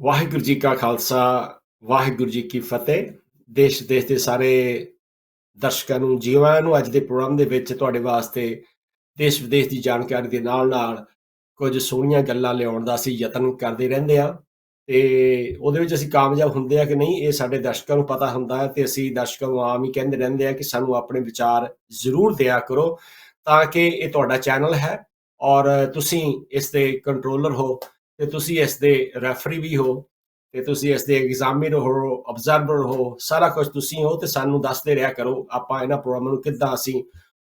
ਵਾਹਿਗੁਰੂ ਜੀ ਕਾ ਖਾਲਸਾ, ਵਾਹਿਗੁਰੂ ਜੀ ਕੀ ਫਤਿਹ। ਦੇਸ਼ ਦੇਸ਼ ਦੇ ਸਾਰੇ ਦਰਸ਼ਕਾਂ ਨੂੰ, ਜੀਵਾਂ ਨੂੰ ਅੱਜ ਦੇ ਪ੍ਰੋਗਰਾਮ ਦੇ ਵਿੱਚ ਤੁਹਾਡੇ ਵਾਸਤੇ ਦੇਸ਼ ਵਿਦੇਸ਼ ਦੀ ਜਾਣਕਾਰੀ ਦੇ ਨਾਲ ਨਾਲ ਕੁਝ ਸੋਹਣੀਆਂ ਗੱਲਾਂ ਲਿਆਉਣ ਦਾ ਅਸੀਂ ਯਤਨ ਕਰਦੇ ਰਹਿੰਦੇ ਆ ਤੇ ਉਹਦੇ ਵਿੱਚ ਅਸੀਂ ਕਾਮਯਾਬ ਹੁੰਦੇ ਆ ਕਿ ਨਹੀਂ, ਇਹ ਸਾਡੇ ਦਰਸ਼ਕਾਂ ਨੂੰ ਪਤਾ ਹੁੰਦਾ ਹੈ ਤੇ ਅਸੀਂ ਦਰਸ਼ਕਾਂ ਨੂੰ ਆਮ ਹੀ ਕਹਿੰਦੇ ਰਹਿੰਦੇ ਆ ਕਿ ਸਾਨੂੰ ਆਪਣੇ ਵਿਚਾਰ ਜ਼ਰੂਰ ਦਿਆ ਕਰੋ ਤਾਂ ਕਿ ਇਹ ਤੁਹਾਡਾ ਚੈਨਲ ਹੈ ਔਰ ਤੁਸੀਂ ਇਸ ਦੇ ਕੰਟਰੋਲਰ ਹੋ। ਤੇ ਤੁਸੀਂ ਇਸ ਦੇ ਰੈਫਰੀ ਵੀ ਹੋ, ਤੇ ਤੁਸੀਂ ਇਸ ਦੇ ਐਗਜ਼ਾਮੀਨਰ ਹੋ ਅਬਜ਼ਰਵਰ ਹੋ, ਸਾਰਾ ਕੁਝ ਤੁਸੀਂ ਹੋ ਤੇ ਸਾਨੂੰ ਦੱਸਦੇ ਰਿਹਾ ਕਰੋ ਆਪਾਂ ਇਹਨਾਂ ਪ੍ਰੋਗਰਾਮਾਂ ਨੂੰ ਕਿੱਦਾਂ ਅਸੀਂ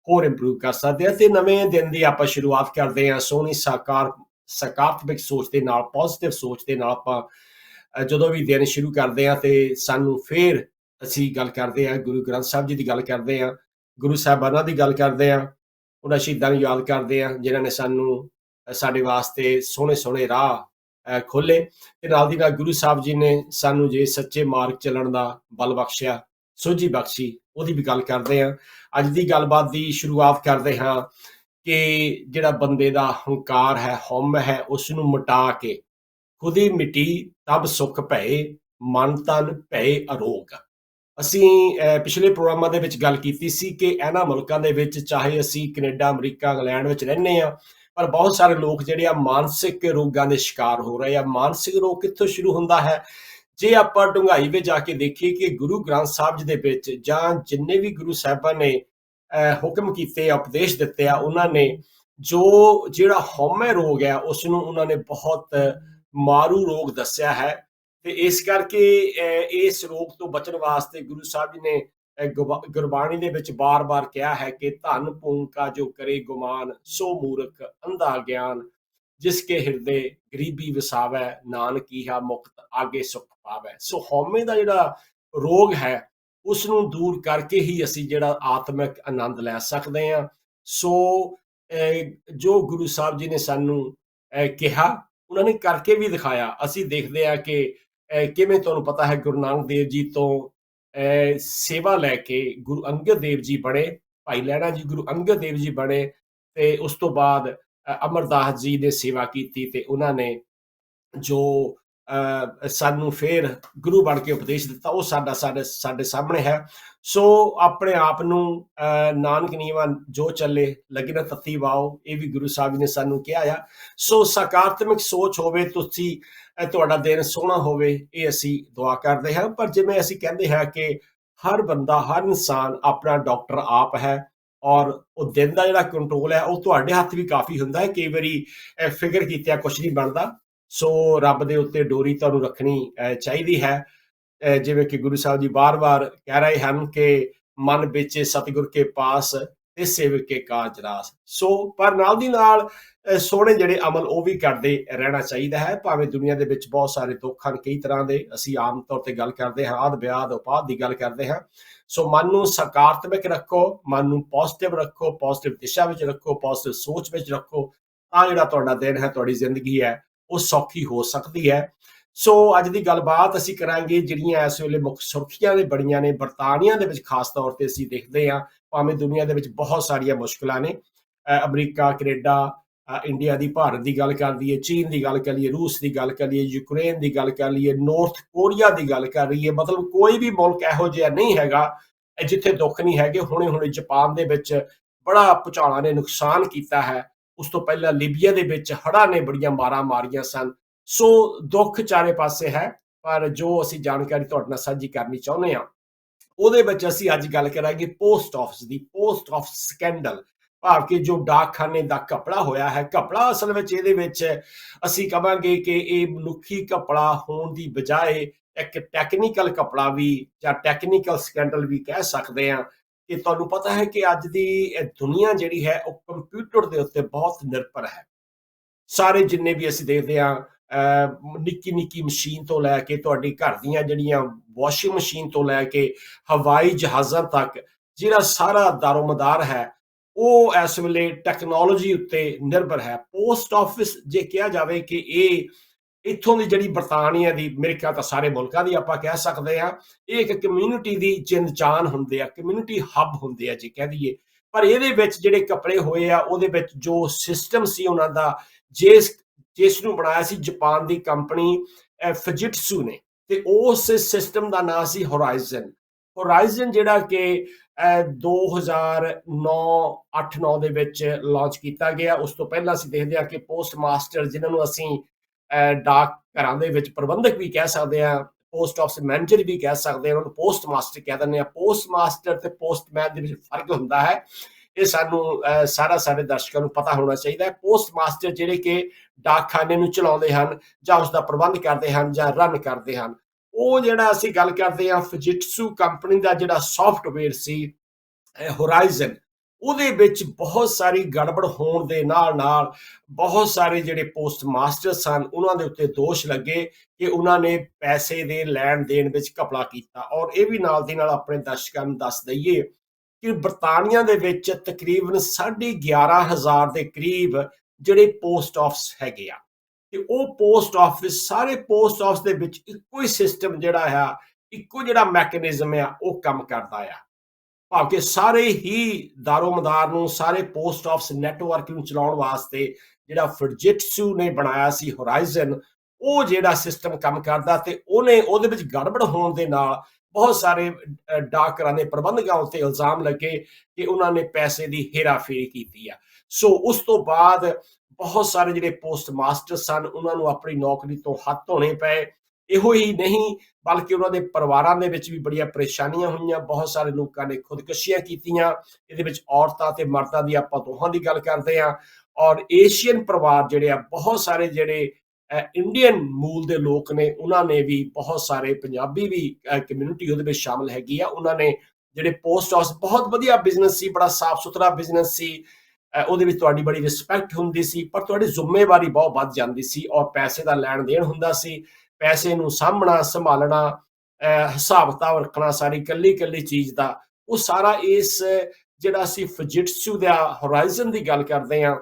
ਹੋਰ ਇੰਪਰੂਵ ਕਰ ਸਕਦੇ ਹਾਂ ਤੇ ਨਵੇਂ ਦਿਨ ਦੀ ਆਪਾਂ ਸ਼ੁਰੂਆਤ ਕਰਦੇ ਹਾਂ, ਸੋਹਣੀ ਸਾਕਾਰ ਸਕਾਰਾਤਮਕ ਸੋਚ ਦੇ ਨਾਲ ਪੋਜ਼ਿਟਿਵ ਸੋਚ ਦੇ ਨਾਲ ਆਪਾਂ ਜਦੋਂ ਵੀ ਦਿਨ ਸ਼ੁਰੂ ਕਰਦੇ ਹਾਂ ਤੇ ਸਾਨੂੰ ਫੇਰ ਅਸੀਂ ਗੱਲ ਕਰਦੇ ਹਾਂ, ਗੁਰੂ ਗ੍ਰੰਥ ਸਾਹਿਬ ਜੀ ਦੀ ਗੱਲ ਕਰਦੇ ਹਾਂ, ਗੁਰੂ ਸਾਹਿਬਾਨਾਂ ਦੀ ਗੱਲ ਕਰਦੇ ਹਾਂ, ਉਹਨਾਂ ਸ਼ਹੀਦਾਂ ਨੂੰ ਯਾਦ ਕਰਦੇ ਹਾਂ, ਜਿਨ੍ਹਾਂ ਨੇ ਸਾਨੂੰ ਸਾਡੇ ਵਾਸਤੇ ਸੋਹਣੇ ਸੋਹਣੇ ਰਾਹ ਖੋਲੇ ਤੇ ਨਾਲ ਦੀ ਨਾਲ ਗੁਰੂ ਸਾਹਿਬ ਜੀ ਨੇ ਸਾਨੂੰ ਜੇ ਸੱਚੇ ਮਾਰਗ ਚੱਲਣ ਦਾ ਬਲ ਬਖਸ਼ਿਆ ਸੋਝੀ ਬਖਸ਼ੀ ਉਹਦੀ ਵੀ ਗੱਲ ਕਰਦੇ ਹਾਂ। ਅੱਜ ਦੀ ਗੱਲਬਾਤ ਦੀ ਸ਼ੁਰੂਆਤ ਕਰਦੇ ਹਾਂ ਕਿ ਜਿਹੜਾ ਬੰਦੇ ਦਾ ਹੰਕਾਰ ਹੈ ਹਉਮ ਹੈ ਉਸ ਨੂੰ ਮਿਟਾ ਕੇ ਖੁਦ ਹੀ ਮਿਟੀ ਤਬ ਸੁਖ ਭਏ ਮਨ ਤਨ ਭਏ ਅਰੋਗ। ਅਸੀਂ ਅਹ, ਪਿਛਲੇ ਪ੍ਰੋਗਰਾਮਾਂ ਦੇ ਵਿੱਚ ਗੱਲ ਕੀਤੀ ਸੀ ਕਿ ਇਹਨਾਂ ਮੁਲਕਾਂ ਦੇ ਵਿੱਚ ਚਾਹੇ ਅਸੀਂ ਕੈਨੇਡਾ ਅਮਰੀਕਾ ਇੰਗਲੈਂਡ ਵਿੱਚ ਰਹਿੰਦੇ ਆ ਪਰ ਬਹੁਤ ਸਾਰੇ ਲੋਕ ਜਿਹੜੇ ਆ ਮਾਨਸਿਕ ਰੋਗਾਂ ਦੇ ਸ਼ਿਕਾਰ ਹੋ ਰਹੇ ਆ। ਮਾਨਸਿਕ ਰੋਗ ਕਿੱਥੋਂ ਸ਼ੁਰੂ ਹੁੰਦਾ ਹੈ? ਜੇ ਆਪਾਂ ਡੂੰਘਾਈ ਵਿੱਚ ਜਾ ਕੇ ਦੇਖੀਏ ਕਿ ਗੁਰੂ ਗ੍ਰੰਥ ਸਾਹਿਬ ਜੀ ਦੇ ਵਿੱਚ ਜਾਂ ਜਿੰਨੇ ਵੀ ਗੁਰੂ ਸਾਹਿਬਾਂ ਨੇ ਅਹ, ਹੁਕਮ ਕੀਤੇ ਉਪਦੇਸ਼ ਦਿੱਤੇ ਆ ਉਹਨਾਂ ਨੇ ਜੋ ਜਿਹੜਾ ਹਉਮੈ ਰੋਗ ਹੈ ਉਸ ਨੂੰ ਉਹਨਾਂ ਨੇ ਬਹੁਤ ਮਾਰੂ ਰੋਗ ਦੱਸਿਆ ਹੈ। ਤੇ ਇਸ ਕਰਕੇ ਅਹ, ਇਸ ਰੋਗ ਤੋਂ ਬਚਣ ਵਾਸਤੇ ਗੁਰੂ ਸਾਹਿਬ ਜੀ ਨੇ ਗੁਰਬਾਣੀ ਦੇ ਵਿੱਚ ਬਾਰ-ਬਾਰ ਕਿਹਾ ਹੈ ਕਿ ਧਨ ਪੂਨ ਕਾ ਜੋ ਕਰੇ ਗੁਮਾਨ ਸੋ ਮੂਰਖ ਅੰਧਾ ਗਿਆਨ ਜਿਸ ਕੇ ਹਿਰਦੇ ਗਰੀਬੀ ਵਸਾਵੈ ਨਾਨਕੀਹਾ ਮੁਕਤ ਆਗੇ ਸੁਖ ਪਾਵੈ। ਸੋ ਹਉਮੈ ਦਾ ਜਿਹੜਾ ਰੋਗ ਹੈ ਉਸ ਨੂੰ ਦੂਰ ਕਰਕੇ ਹੀ ਅਸੀਂ ਜਿਹੜਾ ਆਤਮਿਕ ਆਨੰਦ ਲੈ ਸਕਦੇ ਹਾਂ। ਸੋ ਅਹ, ਜੋ ਗੁਰੂ ਸਾਹਿਬ ਜੀ ਨੇ ਸਾਨੂੰ ਅਹ, ਕਿਹਾ ਉਹਨਾਂ ਨੇ ਕਰਕੇ ਵੀ ਦਿਖਾਇਆ। ਅਸੀਂ ਦੇਖਦੇ ਆ ਕਿ ਅਹ, ਕਿਵੇਂ ਤੁਹਾਨੂੰ ਪਤਾ ਹੈ ਗੁਰੂ ਨਾਨਕ ਦੇਵ ਜੀ ਤੋਂ ਸੇਵਾ ਲੈ ਕੇ ਗੁਰੂ ਅੰਗਦ ਦੇਵ ਜੀ ਬਣੇ, ਭਾਈ ਲਹਿਣਾ ਜੀ, ਗੁਰੂ ਅੰਗਦ ਦੇਵ ਜੀ ਬਣੇ ਤੇ ਉਸ ਤੋਂ ਬਾਅਦ ਅਮਰਦਾਸ ਜੀ ਨੇ ਸੇਵਾ ਕੀਤੀ ਤੇ ਉਹਨਾਂ ਨੇ ਜੋ ਸਾਨੂੰ ਫੇਰ ਗੁਰੂ ਬਣ ਕੇ ਉਪਦੇਸ਼ ਦਿੱਤਾ ਉਹ ਸਾਡਾ ਸਾਡੇ ਸਾਡੇ ਸਾਹਮਣੇ ਹੈ। ਸੋ ਆਪਣੇ ਆਪ ਨੂੰ ਅ, ਨਾਨਕ ਨੀਵਾ ਜੋ ਚੱਲੇ ਲਗਨ ਤਤੀ ਵਾਓ ਇਹ ਵੀ ਗੁਰੂ ਸਾਹਿਬ ਜੀ ਨੇ ਸਾਨੂੰ ਕਿਹਾ ਆ। ਸੋ ਸਕਾਰਾਤਮਕ ਸੋਚ ਹੋਵੇ ਤੁਸੀਂ ਤੁਹਾਡਾ ਦਿਨ ਸੋਹਣਾ ਹੋਵੇ ਇਹ ਅਸੀਂ ਦੁਆ ਕਰਦੇ ਹਾਂ। ਪਰ ਜਿਵੇਂ ਅਸੀਂ ਕਹਿੰਦੇ ਹਾਂ ਕਿ ਹਰ ਬੰਦਾ ਹਰ ਇਨਸਾਨ ਆਪਣਾ ਡਾਕਟਰ ਆਪ ਹੈ ਔਰ ਉਹ ਦਿਨ ਦਾ ਜਿਹੜਾ ਕੰਟਰੋਲ ਹੈ ਉਹ ਤੁਹਾਡੇ ਹੱਥ ਵੀ ਕਾਫੀ ਹੁੰਦਾ ਹੈ। ਕਈ ਵਾਰੀ ਫਿਕਰ ਕੀਤਿਆ ਕੁਝ ਨਹੀਂ ਬਣਦਾ। ਸੋ ਰੱਬ ਦੇ ਉੱਤੇ ਡੋਰੀ ਤੁਹਾਨੂੰ ਰੱਖਣੀ ਚਾਹੀਦੀ ਹੈ। ਜਿਵੇਂ ਕਿ ਗੁਰੂ ਸਾਹਿਬ ਜੀ ਬਾਰ-ਬਾਰ ਕਹਿ ਰਹੇ ਹਨ ਕਿ ਮਨ ਵਿੱਚ ਸਤਿਗੁਰ ਕੇ ਪਾਸ ਤੇ ਸੇਵਕ ਕੇ ਕਾਜ ਰਾਸ। ਸੋ, ਪਰ ਨਾਲ ਦੀ ਨਾਲ ਸੋਹਣੇ ਜਿਹੜੇ ਅਮਲ ਉਹ ਵੀ ਕਰਦੇ ਰਹਿਣਾ ਚਾਹੀਦਾ ਹੈ। ਭਾਵੇਂ ਦੁਨੀਆ ਦੇ ਵਿੱਚ ਬਹੁਤ ਸਾਰੇ ਦੁੱਖ ਹਨ ਕਈ ਤਰ੍ਹਾਂ ਦੇ, ਅਸੀਂ ਆਮ ਤੌਰ ਤੇ ਗੱਲ ਕਰਦੇ ਹਾਂ ਆਦ ਵਿਆਦ ਉਪਾਦ ਦੀ ਗੱਲ ਕਰਦੇ ਹਾਂ। ਸੋ ਮਨ ਨੂੰ ਸਕਾਰਾਤਮਕ ਰੱਖੋ, ਮਨ ਨੂੰ ਪੋਜ਼ਿਟਿਵ ਰੱਖੋ ਪੋਜ਼ਿਟਿਵ ਦਿਸ਼ਾ ਵਿੱਚ ਰੱਖੋ ਪੋਜ਼ਿਟਿਵ ਸੋਚ ਵਿੱਚ ਰੱਖੋ। ਤਾਂ ਜਿਹੜਾ ਤੁਹਾਡਾ ਦਿਨ ਹੈ, ਤੁਹਾਡੀ ਜ਼ਿੰਦਗੀ ਹੈ ਉਹ ਸੌਖੀ ਹੋ ਸਕਦੀ ਹੈ। ਸੋ ਅੱਜ ਦੀ ਗੱਲਬਾਤ ਅਸੀਂ ਕਰਾਂਗੇ ਜਿਹੜੀਆਂ ਇਸ ਵੇਲੇ ਮੁੱਖ ਸੁਰਖੀਆਂ ਨੇ, ਬੜੀਆਂ ਨੇ, ਬਰਤਾਨੀਆ ਦੇ ਵਿੱਚ ਖਾਸ ਤੌਰ ਤੇ ਅਸੀਂ ਦੇਖਦੇ ਹਾਂ। ਭਾਵੇਂ ਦੁਨੀਆ ਦੇ ਵਿੱਚ ਬਹੁਤ ਸਾਰੀਆਂ ਮੁਸ਼ਕਲਾਂ ਨੇ। ਅਮਰੀਕਾ, ਕੈਨੇਡਾ ਇੰਡੀਆ ਦੀ, ਭਾਰਤ ਦੀ ਗੱਲ ਕਰ ਲਈਏ, ਚੀਨ ਦੀ ਗੱਲ ਕਰ ਲਈਏ, ਰੂਸ ਦੀ ਗੱਲ ਕਰ ਲਈਏ, ਯੂਕਰੇਨ ਦੀ ਗੱਲ ਕਰ ਲਈਏ, ਨਾਰਥ ਕੋਰੀਆ ਦੀ ਗੱਲ ਕਰ ਲਈਏ, ਮਤਲਬ ਕੋਈ ਵੀ ਮੁਲਕ ਇਹੋ ਜਿਹਾ ਨਹੀਂ ਹੈਗਾ, ਜਿੱਥੇ ਦੁੱਖ ਨਹੀਂ ਹੈਗੇ। ਹੁਣੇ ਹੁਣੇ ਜਾਪਾਨ ਦੇ ਵਿੱਚ ਬੜਾ ਭੁਚਾਲਾਂ ਨੇ ਨੁਕਸਾਨ ਕੀਤਾ ਹੈ। ਉਸ ਤੋਂ ਪਹਿਲਾਂ ਲੀਬੀਆ ਦੇ ਵਿੱਚ ਹੜ੍ਹਾਂ ਨੇ ਬੜੀਆਂ ਮਾਰਾਂ ਮਾਰੀਆਂ ਸਨ। ਸੋ ਦੁੱਖ ਚਾਰੇ ਪਾਸੇ ਹੈ, ਪਰ ਜੋ ਅਸੀਂ ਜਾਣਕਾਰੀ ਤੁਹਾਡੇ ਨਾਲ ਸਾਂਝੀ ਕਰਨੀ ਚਾਹੁੰਦੇ ਹਾਂ, ਉਹਦੇ ਵਿੱਚ ਅਸੀਂ ਅੱਜ ਗੱਲ ਕਰਾਂਗੇ ਪੋਸਟ ਆਫਿਸ ਦੀ, ਪੋਸਟ ਆਫਿਸ ਸਕੈਂਡਲ। ਭਾਵ ਕਿ ਜੋ ਡਾਕਖਾਨੇ ਦਾ ਕਪੜਾ ਹੋਇਆ ਹੈ ਕਪੜਾ ਅਸਲ ਵਿੱਚ ਇਹਦੇ ਵਿੱਚ ਅਸੀਂ ਕਵਾਂਗੇ ਕਿ ਇਹ ਮਨੁੱਖੀ ਕਪੜਾ ਹੋਣ ਦੀ ਬਜਾਏ ਇੱਕ ਟੈਕਨੀਕਲ ਕਪੜਾ ਵੀ ਜਾਂ ਟੈਕਨੀਕਲ ਸਕੈਂਡਲ ਵੀ ਕਹਿ ਸਕਦੇ ਹਾਂ। ਕਿ ਤੁਹਾਨੂੰ ਪਤਾ ਹੈ ਕਿ ਅੱਜ ਦੀ ਇਹ ਦੁਨੀਆ ਜਿਹੜੀ ਹੈ, ਉਹ ਕੰਪਿਊਟਰ ਦੇ ਉੱਤੇ ਬਹੁਤ ਨਿਰਭਰ ਹੈ। ਸਾਰੇ ਜਿੰਨੇ ਵੀ ਅਸੀਂ ਦੇਖਦੇ ਹਾਂ, ਅਹ ਨਿੱਕੀ ਨਿੱਕੀ ਮਸ਼ੀਨ ਤੋਂ ਲੈ ਕੇ ਤੁਹਾਡੇ ਘਰ ਦੀਆਂ ਜਿਹੜੀਆਂ ਵਾਸ਼ਿੰਗ ਮਸ਼ੀਨ ਤੋਂ ਲੈ ਕੇ ਹਵਾਈ ਜਹਾਜ਼ਾਂ ਤੱਕ, ਜਿਹੜਾ ਸਾਰਾ ਦਾਰੋਮਦਾਰ ਹੈ, ਉਹ ਇਸ ਵੇਲੇ ਟੈਕਨੋਲੋਜੀ ਉੱਤੇ ਨਿਰਭਰ ਹੈ। ਪੋਸਟ ਆਫਿਸ ਜੇ ਕਿਹਾ ਜਾਵੇ ਕਿ ਇਹ ਇੱਥੋਂ ਦੀ ਜਿਹੜੀ ਬਰਤਾਨੀਆ ਦੀ, ਮੇਰੇ ਖਿਆਲ ਤਾਂ ਸਾਰੇ ਮੁਲਕਾਂ ਦੀ ਆਪਾਂ ਕਹਿ ਸਕਦੇ ਆ ਇਹ ਇੱਕ ਕਮਿਊਨਿਟੀ ਦੀ ਜਿੰਦਚਾਨ ਹੁੰਦੇ ਆ ਕਮਿਊਨਿਟੀ ਹੱਬ ਹੁੰਦੇ ਆ ਜੇ ਕਹਿ ਦਈਏ। ਪਰ ਇਹਦੇ ਵਿੱਚ ਜਿਹੜੇ ਕੱਪੜੇ ਹੋਏ ਆ, ਉਹਦੇ ਵਿੱਚ ਜੋ ਸਿਸਟਮ ਸੀ ਉਹਨਾਂ ਦਾ, ਜਿਸ ਜਿਸ ਨੂੰ ਬਣਾਇਆ ਸੀ ਜਾਪਾਨ ਦੀ ਕੰਪਨੀ ਫਜਿਟਸੂ ਨੇ। ਤੇ ਉਸ ਸਿਸਟਮ ਦਾ ਨਾਮ ਸੀ ਹੋਰਾਈਜ਼ਨ ਹੋਰਾਈਜ਼ਨ ਜਿਹੜਾ ਕਿ 2009 8-9 ਦੇ ਵਿੱਚ ਲਾਂਚ ਕੀਤਾ ਗਿਆ। ਉਸ ਤੋਂ ਪਹਿਲਾਂ ਅਸੀਂ ਦੇਖਦੇ ਹਾਂ ਕਿ ਪੋਸਟ ਮਾਸਟਰ ਜਿਨ੍ਹਾਂ ਨੂੰ ਅਸੀਂ ਡਾਕ ਘਰਾਂ ਦੇ ਵਿੱਚ ਪ੍ਰਬੰਧਕ ਵੀ ਕਹਿ ਸਕਦੇ ਆ, ਪੋਸਟ ਆਫਿਸ ਮੈਨੇਜਰ ਵੀ ਕਹਿ ਸਕਦੇ ਆ, ਉਹਨਾਂ ਨੂੰ ਪੋਸਟ ਮਾਸਟਰ ਕਹਿ ਦਿੰਦੇ ਆ। ਪੋਸਟ ਮਾਸਟਰ ਤੇ ਪੋਸਟਮੈਨ ਦੇ ਵਿੱਚ ਫ਼ਰਕ ਹੁੰਦਾ ਹੈ। ਇਹ ਸਾਨੂੰ ਸਾਰਾ ਸਾਡੇ ਦਰਸ਼ਕਾਂ ਨੂੰ ਪਤਾ ਹੋਣਾ ਚਾਹੀਦਾ ਹੈ। ਪੋਸਟ ਮਾਸਟਰ ਜਿਹੜੇ ਕਿ ਡਾਕਖਾਨੇ ਨੂੰ ਚਲਾਉਂਦੇ ਹਨ ਜਾਂ ਉਸ ਦਾ ਪ੍ਰਬੰਧ ਕਰਦੇ ਹਨ ਜਾਂ ਰਨ ਕਰਦੇ ਹਨ, ਉਹ ਜਿਹੜਾ ਅਸੀਂ ਗੱਲ ਕਰਦੇ ਆ ਫਜਿਟਸੂ ਕੰਪਨੀ ਦਾ ਜਿਹੜਾ ਸੌਫਟਵੇਅਰ ਸੀ ਹੋਰਾਈਜ਼ਨ ਉਹਦੇ ਵਿੱਚ ਬਹੁਤ ਸਾਰੀ ਗੜਬੜ ਹੋਣ ਦੇ ਨਾਲ ਨਾਲ ਬਹੁਤ ਸਾਰੇ ਜਿਹੜੇ ਪੋਸਟ ਮਾਸਟਰ ਸਨ, ਉਹਨਾਂ ਦੇ ਉੱਤੇ ਦੋਸ਼ ਲੱਗੇ ਕਿ ਉਹਨਾਂ ਨੇ ਪੈਸੇ ਦੇ ਲੈਣ ਦੇਣ ਵਿੱਚ ਘਪਲਾ ਕੀਤਾ। ਔਰ ਇਹ ਵੀ ਨਾਲ ਦੀ ਨਾਲ ਆਪਣੇ ਦਰਸ਼ਕਾਂ ਨੂੰ ਦੱਸ ਦਈਏ ਕਿ ਬਰਤਾਨੀਆ ਦੇ ਵਿੱਚ ਤਕਰੀਬਨ 11500 ਦੇ ਕਰੀਬ ਜਿਹੜੇ ਪੋਸਟ ਆਫਿਸ ਹੈਗੇ ਆ, ਤੇ ਉਹ ਪੋਸਟ ਆਫਿਸ, ਸਾਰੇ ਪੋਸਟ ਆਫਿਸ ਦੇ ਵਿੱਚ ਇੱਕੋ ਹੀ ਸਿਸਟਮ ਜਿਹੜਾ ਆ, ਇੱਕੋ ਜਿਹੜਾ ਮੈਕੈਨਿਜ਼ਮ ਆ, ਉਹ ਕੰਮ ਕਰਦਾ ਆ। ਭਾਵ ਕਿ ਸਾਰੇ ਹੀ ਦਾਰੋਮਦਾਰ ਨੂੰ, ਸਾਰੇ ਪੋਸਟ ਆਫਿਸ ਨੈਟਵਰਕ ਨੂੰ ਚਲਾਉਣ ਵਾਸਤੇ ਜਿਹੜਾ ਫਰਜਿਟਸੂ ਨੇ ਬਣਾਇਆ ਸੀ ਹੋਰਾਈਜ਼ਨ ਉਹ ਜਿਹੜਾ ਸਿਸਟਮ ਕੰਮ ਕਰਦਾ ਤੇ ਉਹਨੇ ਉਹਦੇ ਵਿੱਚ ਗੜਬੜ ਹੋਣ ਦੇ ਨਾਲ ਬਹੁਤ ਸਾਰੇ ਡਾਕਰਾਂ ਦੇ ਪ੍ਰਬੰਧਕਾਂ ਉੱਤੇ ਇਲਜ਼ਾਮ ਲੱਗੇ ਕਿ ਉਹਨਾਂ ਨੇ ਪੈਸੇ ਦੀ ਹੇਰਾਫੇਰੀ ਕੀਤੀ ਆ। ਸੋ ਉਸ ਤੋਂ ਬਾਅਦ ਬਹੁਤ ਸਾਰੇ ਜਿਹੜੇ ਪੋਸਟ ਮਾਸਟਰ ਸਨ, ਉਹਨਾਂ ਨੂੰ ਆਪਣੀ ਨੌਕਰੀ ਤੋਂ ਹੱਥ ਧੋਣੇ ਪਏ। ਇਹੋ ਹੀ ਨਹੀਂ, ਬਲਕਿ ਉਹਨਾਂ ਦੇ ਪਰਿਵਾਰਾਂ ਦੇ ਵਿੱਚ ਵੀ ਬੜੀਆਂ ਪਰੇਸ਼ਾਨੀਆਂ ਹੋਈਆਂ, ਬਹੁਤ ਸਾਰੇ ਲੋਕਾਂ ਨੇ ਖੁਦਕਸ਼ੀਆਂ ਕੀਤੀਆਂ, ਇਹਦੇ ਵਿੱਚ ਔਰਤਾਂ ਤੇ ਮਰਦਾਂ ਦੀ ਆਪਾਂ ਦੋਹਾਂ ਦੀ ਗੱਲ ਕਰਦੇ ਆਂ ਔਰ ਏਸ਼ੀਅਨ ਪਰਿਵਾਰ ਜਿਹੜੇ ਆ, ਬਹੁਤ ਸਾਰੇ ਜਿਹੜੇ ਇੰਡੀਅਨ ਮੂਲ ਦੇ ਲੋਕ ਨੇ, ਉਹਨਾਂ ਨੇ ਵੀ ਬਹੁਤ ਸਾਰੇ ਪੰਜਾਬੀ ਵੀ ਕਮਿਊਨਿਟੀ ਉਹਦੇ ਵਿੱਚ ਸ਼ਾਮਲ ਹੈਗੀ ਆ, ਉਹਨਾਂ ਨੇ ਜਿਹੜੇ ਪੋਸਟ ਹਾਊਸ ਬਹੁਤ ਵਧੀਆ ਬਿਜ਼ਨਸ ਸੀ, ਬੜਾ ਸਾਫ਼ ਸੁਥਰਾ ਬਿਜ਼ਨਸ ਸੀ ਉਹਦੇ ਵਿੱਚ ਤੁਹਾਡੀ ਬੜੀ ਰਿਸਪੈਕਟ ਹੁੰਦੀ ਸੀ, ਪਰ ਤੁਹਾਡੀ ਜ਼ਿੰਮੇਵਾਰੀ ਬਹੁਤ ਵੱਧ ਜਾਂਦੀ ਸੀ ਔਰ ਪੈਸੇ ਦਾ ਲੈਣ ਦੇਣ ਹੁੰਦਾ ਸੀ ਪੈਸੇ ਨੂੰ ਸਾਂਭਣਾ, ਸੰਭਾਲਣਾ ਹਿਸਾਬ ਕਿਤਾਬ ਰੱਖਣਾ, ਸਾਰੀ ਕੱਲੀ ਕੱਲੀ ਚੀਜ਼ ਦਾ, ਉਹ ਸਾਰਾ ਇਸ, ਜਿਹੜਾ ਅਸੀਂ ਫਜਿਟਸੂ ਦਾ ਹੋਰਾਈਜ਼ਨ ਦੀ ਗੱਲ ਕਰਦੇ ਆ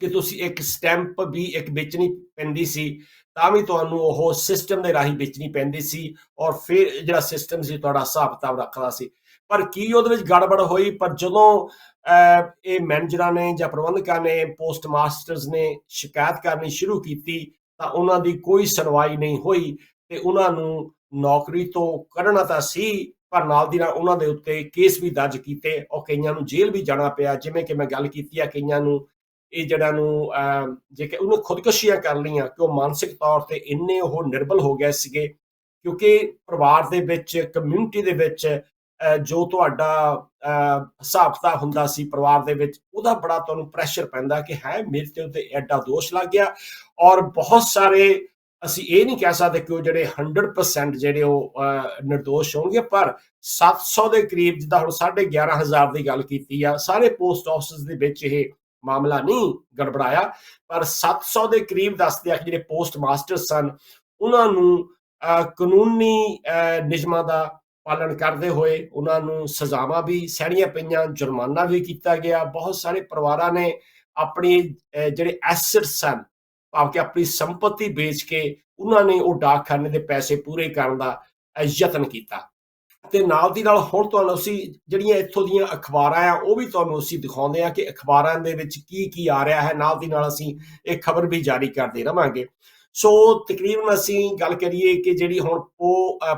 ਕਿ ਤੁਸੀਂ ਇੱਕ ਸਟੈਂਪ ਵੀ ਇੱਕ ਵੇਚਣੀ ਪੈਂਦੀ ਸੀ, ਤਾਂ ਵੀ ਤੁਹਾਨੂੰ ਉਹ ਸਿਸਟਮ ਦੇ ਰਾਹੀਂ ਵੇਚਣੀ ਪੈਂਦੀ ਸੀ, ਔਰ ਫਿਰ ਜਿਹੜਾ ਸਿਸਟਮ ਸੀ, ਤੁਹਾਡਾ ਹਿਸਾਬ ਕਿਤਾਬ ਰੱਖਦਾ ਸੀ। ਪਰ ਕੀ ਉਹਦੇ ਵਿੱਚ ਗੜਬੜ ਹੋਈ? ਪਰ ਜਦੋਂ ਇਹ ਮੈਨੇਜਰਾਂ ਨੇ ਜਾਂ ਪ੍ਰਬੰਧਕਾਂ ਨੇ ਪੋਸਟ ਮਾਸਟਰਸ ਨੇ ਸ਼ਿਕਾਇਤ ਕਰਨੀ ਸ਼ੁਰੂ ਕੀਤੀ ਤਾਂ ਉਹਨਾਂ ਦੀ ਕੋਈ ਸੁਣਵਾਈ ਨਹੀਂ ਹੋਈ ਤੇ ਉਹਨਾਂ ਨੂੰ ਨੌਕਰੀ ਤੋਂ ਕੱਢਣਾ ਤਾਂ ਸੀ, ਪਰ ਨਾਲ ਦੀ ਨਾਲ ਉਹਨਾਂ ਦੇ ਉੱਤੇ ਕੇਸ ਵੀ ਦਰਜ ਕੀਤੇ। ਉਹ ਕਈਆਂ ਨੂੰ ਜੇਲ੍ਹ ਵੀ ਜਾਣਾ ਪਿਆ, ਜਿਵੇਂ ਕਿ ਮੈਂ ਗੱਲ ਕੀਤੀ ਆ, ਕਈਆਂ ਨੂੰ ਇਹ ਜਿਹੜਾ ਨੂੰ ਜੇ ਕਿ ਉਹਨੂੰ ਖੁਦਕਸ਼ੀਆਂ ਕਰ ਲਈਆਂ, ਕਿ ਉਹ ਮਾਨਸਿਕ ਤੌਰ ਤੇ ਇੰਨੇ ਉਹ ਨਿਰਬਲ ਹੋ ਗਏ ਸੀਗੇ, ਕਿਉਂਕਿ ਪਰਿਵਾਰ ਦੇ ਵਿੱਚ ਕਮਿਊਨਿਟੀ ਦੇ ਵਿੱਚ ਜੋ ਤੁਹਾਡਾ ਹਿਸਾਬ ਕਿਤਾਬ ਹੁੰਦਾ ਸੀ ਪਰਿਵਾਰ ਦੇ ਵਿੱਚ, ਉਹਦਾ ਬੜਾ ਤੁਹਾਨੂੰ ਪ੍ਰੈਸ਼ਰ ਪੈਂਦਾ ਕਿ ਹੈ, ਮੇਰੇ ਤੇ ਉੱਤੇ ਐਡਾ ਦੋਸ਼ ਲੱਗ ਗਿਆ। ਔਰ ਬਹੁਤ ਸਾਰੇ ਅਸੀਂ ਇਹ ਨਹੀਂ ਕਹਿ ਸਕਦੇ ਕਿ ਉਹ ਜਿਹੜੇ 100% ਜਿਹੜੇ ਉਹ નિર્ਦੋਸ਼ ਹੋਣਗੇ, ਪਰ 700 ਦੇ ਕਰੀਬ, ਜਿੱਦਾਂ ਹੁਣ 11500 ਦੀ ਗੱਲ ਕੀਤੀ ਆ, ਸਾਰੇ ਪੋਸਟ ਆਫਿਸ ਦੇ ਵਿੱਚ ਇਹ ਮਾਮਲਾ ਨਹੀਂ ਗੜਬੜਾਇਆ, ਪਰ 700 ਦੇ ਕਰੀਬ ਦੱਸਦੇ ਆ ਕਿ ਜਿਹੜੇ ਪੋਸਟ ਮਾਸਟਰ ਸਨ, ਉਹਨਾਂ ਨੂੰ ਕਾਨੂੰਨੀ ਨਿਯਮਾਂ ਦਾ ਪਾਲਣ ਕਰਦੇ ਹੋਏ ਉਹਨਾਂ ਨੂੰ ਸਜ਼ਾਵਾਂ ਵੀ ਸਹਿਣੀਆਂ ਪਈਆਂ, ਜੁਰਮਾਨਾ ਵੀ ਕੀਤਾ ਗਿਆ, ਬਹੁਤ ਸਾਰੇ ਪਰਿਵਾਰਾਂ ਨੇ ਆਪਣੇ ਜਿਹੜੇ ਐਸੈਟਸ ਸਨ ਭਾਵ ਕਿ ਆਪਣੀ ਸੰਪਤੀ ਵੇਚ ਕੇ ਉਹਨਾਂ ਨੇ ਉਹ ਡਾਕਖਾਨੇ ਦੇ ਪੈਸੇ ਪੂਰੇ ਕਰਨ ਦਾ ਯਤਨ ਕੀਤਾ। ਤੇ ਨਾਲ ਦੀ ਨਾਲ ਹੁਣ ਤੁਹਾਨੂੰ ਅਸੀਂ ਜਿਹੜੀਆਂ ਇੱਥੋਂ ਦੀਆਂ ਅਖਬਾਰਾਂ ਆ, ਉਹ ਵੀ ਤੁਹਾਨੂੰ ਅਸੀਂ ਦਿਖਾਉਂਦੇ ਆ ਕਿ ਅਖਬਾਰਾਂ ਦੇ ਵਿੱਚ ਕੀ ਕੀ ਆ ਰਿਹਾ ਹੈ। ਨਾਲ ਦੀ ਨਾਲ ਅਸੀਂ ਇਹ ਖਬਰ ਵੀ ਜਾਰੀ ਕਰਦੇ ਰਵਾਂਗੇ। ਸੋ ਤਕਰੀਬਨ ਅਸੀਂ ਗੱਲ ਕਰੀਏ ਕਿ ਜਿਹੜੀ ਹੁਣ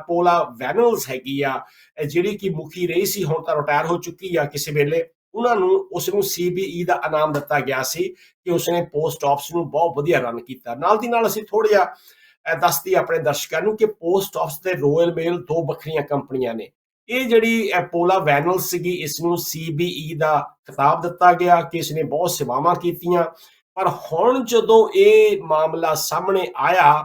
ਪੋਲਾ ਵੈਨਲਸ ਹੈਗੀ ਆ ਜਿਹੜੀ ਕਿ ਮੁਖੀ ਰਹੀ ਸੀ, ਹੁਣ ਤਾਂ ਰਿਟਾਇਰ ਹੋ ਚੁੱਕੀ ਆ ਕਿਸੇ ਵੇਲੇ। ਉਹਨਾਂ ਨੂੰ ਉਸ ਨੂੰ ਸੀਬੀਈ ਦਾ ਇਨਾਮ ਦਿੱਤਾ ਗਿਆ ਸੀ ਕਿ ਉਸਨੇ ਪੋਸਟ ਆਫਿਸ ਨੂੰ ਬਹੁਤ ਵਧੀਆ ਰਨ ਕੀਤਾ। ਨਾਲ ਦੀ ਨਾਲ ਅਸੀਂ ਥੋੜਾ ਜਿਹਾ ਦੱਸਦੀ ਆਪਣੇ ਦਰਸ਼ਕਾਂ ਨੂੰ ਕਿ ਪੋਸਟ ਆਫਿਸ ਤੇ ਰੋਇਲ ਮੇਲ ਦੋ ਵੱਖਰੀਆਂ ਕੰਪਨੀਆਂ ਨੇ। ਇਹ ਜਿਹੜੀ ਪੋਲਾ ਵੈਨਲ ਸੀਗੀ ਇਸ ਨੂੰ ਸੀਬੀਈ ਦਾ ਖਿਤਾਬ ਦਿੱਤਾ ਗਿਆ ਕਿ ਇਸ ਨੇ ਬਹੁਤ ਸੇਵਾਵਾਂ ਕੀਤੀਆਂ। ਪਰ ਹੁਣ ਜਦੋਂ ਇਹ ਮਾਮਲਾ ਸਾਹਮਣੇ ਆਇਆ